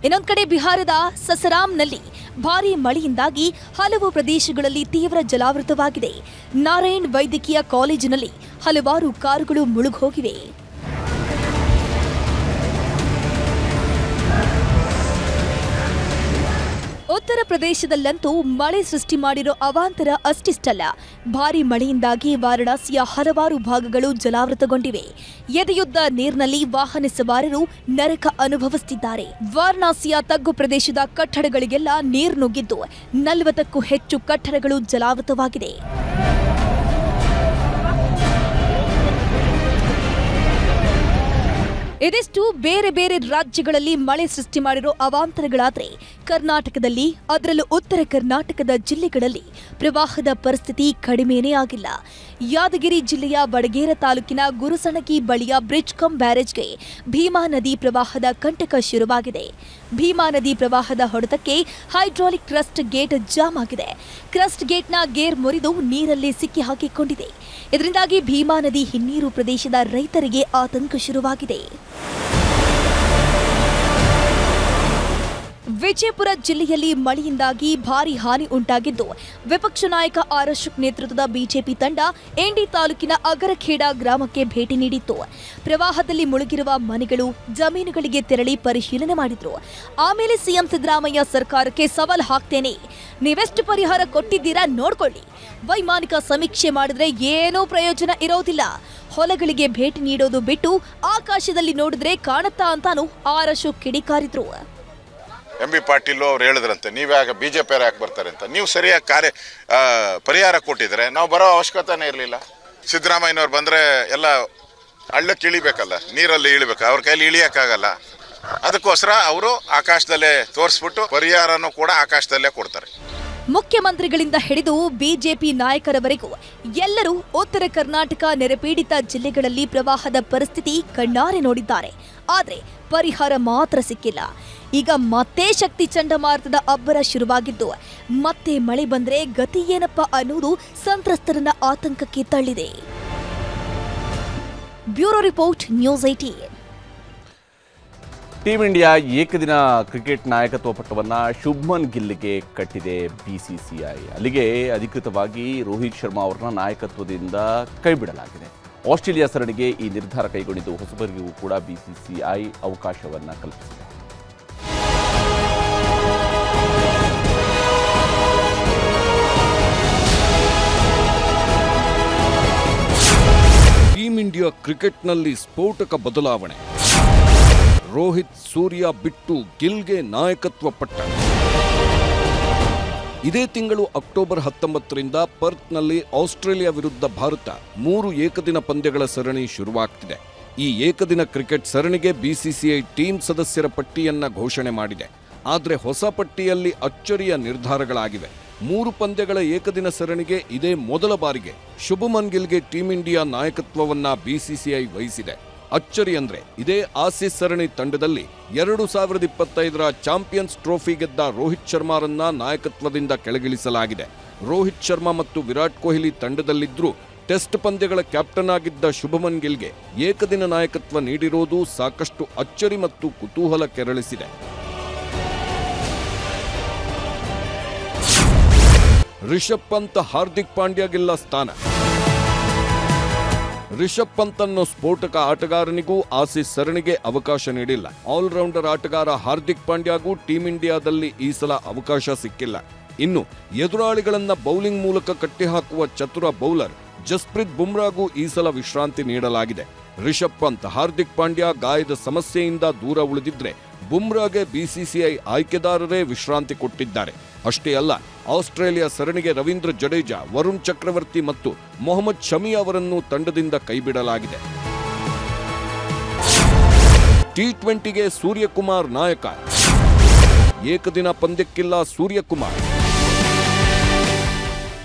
ಇನ್ನೊಂದು ಕಡೆ ಬಿಹಾರದ ಸಸರಾಂನಲ್ಲಿ ಭಾರೀ ಮಳೆಯಿಂದಾಗಿ ಹಲವು ಪ್ರದೇಶಗಳಲ್ಲಿ ತೀವ್ರ ಜಲಾವೃತವಾಗಿದೆ. ನಾರಾಯಣ್ ವೈದ್ಯಕೀಯ ಕಾಲೇಜಿನಲ್ಲಿ ಹಲವಾರು ಕಾರುಗಳು ಮುಳುಗೋಗಿವೆ. ಉತ್ತರ ಪ್ರದೇಶದಲ್ಲಂತೂ ಮಳೆ ಸೃಷ್ಟಿ ಮಾಡಿರೋ ಅವಾಂತರ ಅಷ್ಟಿಷ್ಟಲ್ಲ. ಭಾರಿ ಮಳೆಯಿಂದಾಗಿ ವಾರಣಾಸಿಯ ಹಲವಾರು ಭಾಗಗಳು ಜಲಾವೃತಗೊಂಡಿವೆ. ಎದೆಯುದ್ದ ನೀರಿನಲ್ಲಿ ವಾಹನ ಸವಾರರು ನರಕ ಅನುಭವಿಸುತ್ತಿದ್ದಾರೆ ವಾರಣಾಸಿಯ ತಗ್ಗು ಪ್ರದೇಶದ ಕಟ್ಟಡಗಳಿಗೆಲ್ಲ ನೀರು ನುಗ್ಗಿದ್ದು ನಲವತ್ತಕ್ಕೂ ಹೆಚ್ಚು ಕಟ್ಟಡಗಳು ಜಲಾವೃತವಾಗಿದೆ. ಇದಿಷ್ಟು ಬೇರೆ ಬೇರೆ ರಾಜ್ಯಗಳಲ್ಲಿ ಮಳೆ ಸೃಷ್ಟಿ ಮಾಡಿರೋ ಅವಾಂತರಗಳಾದ್ರೆ ಕರ್ನಾಟಕದಲ್ಲಿ, ಅದರಲ್ಲೂ ಉತ್ತರ ಕರ್ನಾಟಕದ ಜಿಲ್ಲೆಗಳಲ್ಲಿ ಪ್ರವಾಹದ ಪರಿಸ್ಥಿತಿ ಕಡಿಮೆನೇ ಆಗಿಲ್ಲ. ಯಾದಗಿರಿ ಜಿಲ್ಲೆಯ ಬಡಗೇರ ತಾಲೂಕಿನ ಗುರುಸಣಗಿ ಬಳಿಯ ಬ್ರಿಡ್ಜ್ ಕಮ್ ಬ್ಯಾರೇಜ್ಗೆ ಭೀಮಾ ನದಿ ಪ್ರವಾಹದ ಕಂಟಕ ಶುರುವಾಗಿದೆ. ಭೀಮಾ ನದಿ ಪ್ರವಾಹದ ಹೊಡೆತಕ್ಕೆ ಹೈಡ್ರಾಲಿಕ್ ಕ್ರಸ್ಟ್ ಗೇಟ್ ಜಾಮ್ ಆಗಿದೆ. ಕ್ರಸ್ಟ್ ಗೇಟ್ನ ಗೇರ್ ಮುರಿದು ನೀರಲ್ಲಿ ಸಿಕ್ಕಿ ಹಾಕಿಕೊಂಡಿದೆ. ಇದರಿಂದಾಗಿ ಭೀಮಾ ನದಿ ಹಿನ್ನೀರು ಪ್ರದೇಶದ ರೈತರಿಗೆ ಆತಂಕ ಶುರುವಾಗಿದೆ. ವಿಜಯಪುರ ಜಿಲ್ಲೆಯಲ್ಲಿ ಮಳೆಯಿಂದಾಗಿ ಭಾರಿ ಹಾನಿ ಉಂಟಾಗಿದ್ದು, ವಿಪಕ್ಷ ನಾಯಕ ಆರ್ ಅಶೋಕ್ ನೇತೃತ್ವದ ಬಿಜೆಪಿ ತಂಡ ಎಂಡಿ ತಾಲೂಕಿನ ಅಗರಖೇಡ ಗ್ರಾಮಕ್ಕೆ ಭೇಟಿ ನೀಡಿತ್ತು. ಪ್ರವಾಹದಲ್ಲಿ ಮುಳುಗಿರುವ ಮನೆಗಳು ಜಮೀನುಗಳಿಗೆ ತೆರಳಿ ಪರಿಶೀಲನೆ ಮಾಡಿದ್ರು. ಆಮೇಲೆ ಸಿಎಂ ಸಿದ್ದರಾಮಯ್ಯ ಸರ್ಕಾರಕ್ಕೆ ಸವಾಲು ಹಾಕ್ತೇನೆ. ನೀವೆಷ್ಟು ಪರಿಹಾರ ಕೊಟ್ಟಿದ್ದೀರಾ ನೋಡ್ಕೊಳ್ಳಿ. ವೈಮಾನಿಕ ಸಮೀಕ್ಷೆ ಮಾಡಿದ್ರೆ ಏನೂ ಪ್ರಯೋಜನ ಇರೋದಿಲ್ಲ. ಹೊಲಗಳಿಗೆ ಭೇಟಿ ನೀಡೋದು ಬಿಟ್ಟು ಆಕಾಶದಲ್ಲಿ ನೋಡಿದ್ರೆ ಕಾಣುತ್ತಾ ಅಂತಾನು ಆರ್ ಅಶೋಕ್ ಕಿಡಿಕಾರಿದ್ರು. ಎಂ ಬಿ ಪಾಟೀಲು ಅವ್ರು ಹೇಳಿದ್ರಂತೆ ನೀವ್ಯಾಗ ಬಿ ಜೆ ಯಾಕೆ ಬರ್ತಾರೆ ಅಂತ. ನೀವು ಸರಿಯಾಗಿ ಕಾರ್ಯ ಪರಿಹಾರ ಕೊಟ್ಟಿದ್ರೆ ನಾವು ಬರೋ ಅವಶ್ಯಕತೆನೇ ಇರಲಿಲ್ಲ. ಸಿದ್ದರಾಮಯ್ಯನವ್ರು ಬಂದರೆ ಎಲ್ಲ ಹಳ್ಳಕ್ಕೆ ಇಳಿಬೇಕಲ್ಲ ನೀರಲ್ಲಿ ಇಳಿಬೇಕು, ಅವ್ರ ಕೈಲಿ ಇಳಿಯೋಕ್ಕಾಗಲ್ಲ. ಅದಕ್ಕೋಸ್ಕರ ಅವರು ಆಕಾಶದಲ್ಲೇ ತೋರಿಸ್ಬಿಟ್ಟು ಪರಿಹಾರನೂ ಕೂಡ ಆಕಾಶದಲ್ಲೇ ಕೊಡ್ತಾರೆ. ಮುಖ್ಯಮಂತ್ರಿಗಳಿಂದ ಹಿಡಿದು ಬಿಜೆಪಿ ನಾಯಕರವರೆಗೂ ಎಲ್ಲರೂ ಉತ್ತರ ಕರ್ನಾಟಕ ನೆರೆಪೀಡಿತ ಜಿಲ್ಲೆಗಳಲ್ಲಿ ಪ್ರವಾಹದ ಪರಿಸ್ಥಿತಿ ಕಣ್ಣಾರೆ ನೋಡಿದ್ದಾರೆ. ಆದರೆ ಪರಿಹಾರ ಮಾತ್ರ ಸಿಕ್ಕಿಲ್ಲ. ಈಗ ಮತ್ತೆ ಶಕ್ತಿ ಚಂಡಮಾರುತದ ಅಬ್ಬರ ಶುರುವಾಗಿದ್ದು, ಮತ್ತೆ ಮಳೆ ಬಂದರೆ ಗತಿ ಏನಪ್ಪ ಅನ್ನೋದು ಸಂತ್ರಸ್ತರನ್ನ ಆತಂಕಕ್ಕೆ ತಳ್ಳಿದೆ. ಬ್ಯೂರೋ ರಿಪೋರ್ಟ್, ನ್ಯೂಸ್ ಐಟಿ ಟೀಂ ಇಂಡಿಯಾ ಏಕದಿನ ಕ್ರಿಕೆಟ್ ನಾಯಕತ್ವ ಪಟ್ಟವನ್ನು ಶುಭ್ಮನ್ ಗಿಲ್ಗೆ ಕಟ್ಟಿದೆ ಬಿಸಿಸಿಐ ಅಲ್ಲಿಗೆ ಅಧಿಕೃತವಾಗಿ ರೋಹಿತ್ ಶರ್ಮಾ ಅವರನ್ನ ನಾಯಕತ್ವದಿಂದ ಕೈಬಿಡಲಾಗಿದೆ ಆಸ್ಟ್ರೇಲಿಯಾ ಸರಣಿಗೆ ಈ ನಿರ್ಧಾರ ಕೈಗೊಂಡಿದ್ದು ಹೊಸಬರಿಗೂ ಕೂಡ ಬಿಸಿಸಿಐ ಅವಕಾಶವನ್ನು ಕಲ್ಪಿಸಿದೆ. ಟೀಂ ಇಂಡಿಯಾ ಕ್ರಿಕೆಟ್ನಲ್ಲಿ ಸ್ಫೋಟಕ ಬದಲಾವಣೆ. ರೋಹಿತ್ ಸೂರ್ಯ ಬಿಟ್ಟು ಗಿಲ್ಗೆ ನಾಯಕತ್ವ ಪಟ್ಟ. ಇದೇ ತಿಂಗಳು ಅಕ್ಟೋಬರ್ ಹತ್ತೊಂಬತ್ತರಿಂದ ಪರ್ತ್ನಲ್ಲಿ ಆಸ್ಟ್ರೇಲಿಯಾ ವಿರುದ್ಧ ಭಾರತ ಮೂರು ಏಕದಿನ ಪಂದ್ಯಗಳ ಸರಣಿ ಶುರುವಾಗ್ತಿದೆ. ಈ ಏಕದಿನ ಕ್ರಿಕೆಟ್ ಸರಣಿಗೆ ಬಿಸಿಸಿಐ ಟೀಮ್ ಸದಸ್ಯರ ಪಟ್ಟಿಯನ್ನ ಘೋಷಣೆ ಮಾಡಿದೆ. ಆದರೆ ಹೊಸ ಪಟ್ಟಿಯಲ್ಲಿ ಅಚ್ಚರಿಯ ನಿರ್ಧಾರಗಳಾಗಿವೆ. ಮೂರು ಪಂದ್ಯಗಳ ಏಕದಿನ ಸರಣಿಗೆ ಇದೇ ಮೊದಲ ಬಾರಿಗೆ ಶುಭಮನ್ ಗಿಲ್ಗೆ ಟೀಂ ಇಂಡಿಯಾ ನಾಯಕತ್ವವನ್ನ ಬಿಸಿಸಿಐ ವಹಿಸಿದೆ. ಅಚ್ಚರಿ ಅಂದ್ರೆ ಇದೇ ಆಸಿಸ್ ಸರಣಿ ತಂಡದಲ್ಲಿ ಎರಡು ಸಾವಿರದ ಇಪ್ಪತ್ತೈದರ ಚಾಂಪಿಯನ್ಸ್ ಟ್ರೋಫಿ ಗೆದ್ದ ರೋಹಿತ್ ಶರ್ಮಾರನ್ನ ನಾಯಕತ್ವದಿಂದ ಕೆಳಗಿಳಿಸಲಾಗಿದೆ. ರೋಹಿತ್ ಶರ್ಮಾ ಮತ್ತು ವಿರಾಟ್ ಕೊಹ್ಲಿ ತಂಡದಲ್ಲಿದ್ದರೂ ಟೆಸ್ಟ್ ಪಂದ್ಯಗಳ ಕ್ಯಾಪ್ಟನ್ ಆಗಿದ್ದ ಶುಭಮನ್ ಗಿಲ್ಗೆ ಏಕದಿನ ನಾಯಕತ್ವ ನೀಡಿರೋದು ಸಾಕಷ್ಟು ಅಚ್ಚರಿ ಮತ್ತು ಕುತೂಹಲ ಕೆರಳಿಸಿದೆ. ರಿಷಬ್ ಪಂತ್ ಹಾರ್ದಿಕ್ ಪಾಂಡ್ಯಗೆಲ್ಲ ಸ್ಥಾನ. ರಿಷಬ್ ಪಂತ್ ಅನ್ನೋ ಸ್ಫೋಟಕ ಆಟಗಾರನಿಗೂ ಆಸೀಸ್ ಸರಣಿಗೆ ಅವಕಾಶ ನೀಡಿಲ್ಲ. ಆಲ್ರೌಂಡರ್ ಆಟಗಾರ ಹಾರ್ದಿಕ್ ಪಾಂಡ್ಯಾಗೂ ಟೀಂ ಇಂಡಿಯಾದಲ್ಲಿ ಈ ಸಲ ಅವಕಾಶ ಸಿಕ್ಕಿಲ್ಲ. ಇನ್ನು ಎದುರಾಳಿಗಳನ್ನ ಬೌಲಿಂಗ್ ಮೂಲಕ ಕಟ್ಟಿಹಾಕುವ ಚತುರ ಬೌಲರ್ ಜಸ್ಪ್ರೀತ್ ಬುಮ್ರಾಗೂ ಈ ಸಲ ವಿಶ್ರಾಂತಿ ನೀಡಲಾಗಿದೆ. ರಿಷಬ್ ಪಂತ್, ಹಾರ್ದಿಕ್ ಪಾಂಡ್ಯ ಗಾಯದ ಸಮಸ್ಯೆಯಿಂದ ದೂರ ಉಳಿದಿದ್ರೆ ಬುಮ್ರಾಗೆ ಬಿಸಿಸಿಐ ಆಯ್ಕೆದಾರರೇ ವಿಶ್ರಾಂತಿ ಕೊಟ್ಟಿದ್ದಾರೆ. ಅಷ್ಟೇ ಅಲ್ಲ ಆಸ್ಟ್ರೇಲಿಯಾ ಸರಣಿಗೆ ರವೀಂದ್ರ ಜಡೇಜಾ, ವರುಣ್ ಚಕ್ರವರ್ತಿ ಮತ್ತು ಮೊಹಮ್ಮದ್ ಶಮಿ ಅವರನ್ನು ತಂಡದಿಂದ ಕೈಬಿಡಲಾಗಿದೆ. ಟಿ ಟ್ವೆಂಟಿಗೆ ಸೂರ್ಯಕುಮಾರ್ ನಾಯಕ. ಏಕದಿನ ಪಂದ್ಯಕ್ಕಿಲ್ಲ ಸೂರ್ಯಕುಮಾರ್.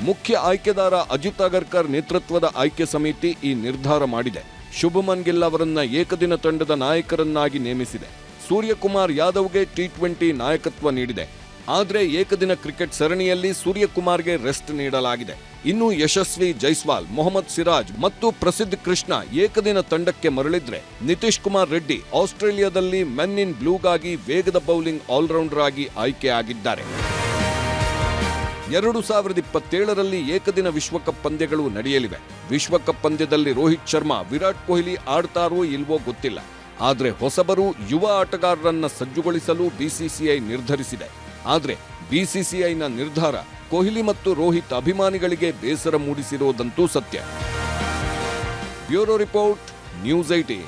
ಮುಖ್ಯ ಆಯ್ಕೆದಾರ ಅಜಿತ್ ಅಗರ್ಕರ್ ನೇತೃತ್ವದ ಆಯ್ಕೆ ಸಮಿತಿ ಈ ನಿರ್ಧಾರ ಮಾಡಿದೆ. ಶುಭಮನ್ ಗಿಲ್ ಅವರನ್ನ ಏಕದಿನ ತಂಡದ ನಾಯಕರನ್ನಾಗಿ ನೇಮಿಸಿದೆ. ಸೂರ್ಯಕುಮಾರ್ ಯಾದವ್ಗೆ ಟಿ ಟ್ವೆಂಟಿ ನಾಯಕತ್ವ ನೀಡಿದೆ. ಆದರೆ ಏಕದಿನ ಕ್ರಿಕೆಟ್ ಸರಣಿಯಲ್ಲಿ ಸೂರ್ಯಕುಮಾರ್ಗೆ ರೆಸ್ಟ್ ನೀಡಲಾಗಿದೆ. ಇನ್ನು ಯಶಸ್ವಿ ಜೈಸ್ವಾಲ್, ಮೊಹಮ್ಮದ್ ಸಿರಾಜ್ ಮತ್ತು ಪ್ರಸಿದ್ಧ ಕೃಷ್ಣ ಏಕದಿನ ತಂಡಕ್ಕೆ ಮರಳಿದ್ರೆ ನಿತೀಶ್ ಕುಮಾರ್ ರೆಡ್ಡಿ ಆಸ್ಟ್ರೇಲಿಯಾದಲ್ಲಿ ಮೆನ್ ಇನ್ ಬ್ಲೂಗಾಗಿ ವೇಗದ ಬೌಲಿಂಗ್ ಆಲ್ರೌಂಡರ್ ಆಗಿ ಆಯ್ಕೆಯಾಗಿದ್ದಾರೆ ಎರಡು ಸಾವಿರದ ಇಪ್ಪತ್ತೇಳರಲ್ಲಿ ಏಕದಿನ ವಿಶ್ವಕಪ್ ಪಂದ್ಯಗಳು ನಡೆಯಲಿವೆ. ವಿಶ್ವಕಪ್ ಪಂದ್ಯದಲ್ಲಿ ರೋಹಿತ್ ಶರ್ಮಾ, ವಿರಾಟ್ ಕೊಹ್ಲಿ ಆಡ್ತಾರೋ ಇಲ್ವೋ ಗೊತ್ತಿಲ್ಲ. ಆದರೆ ಹೊಸಬರು ಯುವ ಆಟಗಾರರನ್ನ ಸಜ್ಜುಗೊಳಿಸಲು ಬಿಸಿಸಿಐ ನಿರ್ಧರಿಸಿದೆ. ಆದರೆ ಬಿಸಿಸಿಐನ ನಿರ್ಧಾರ ಕೊಹ್ಲಿ ಮತ್ತು ರೋಹಿತ್ ಅಭಿಮಾನಿಗಳಿಗೆ ಬೇಸರ ಮೂಡಿಸಿರೋದಂತೂ ಸತ್ಯ. Bureau report news IT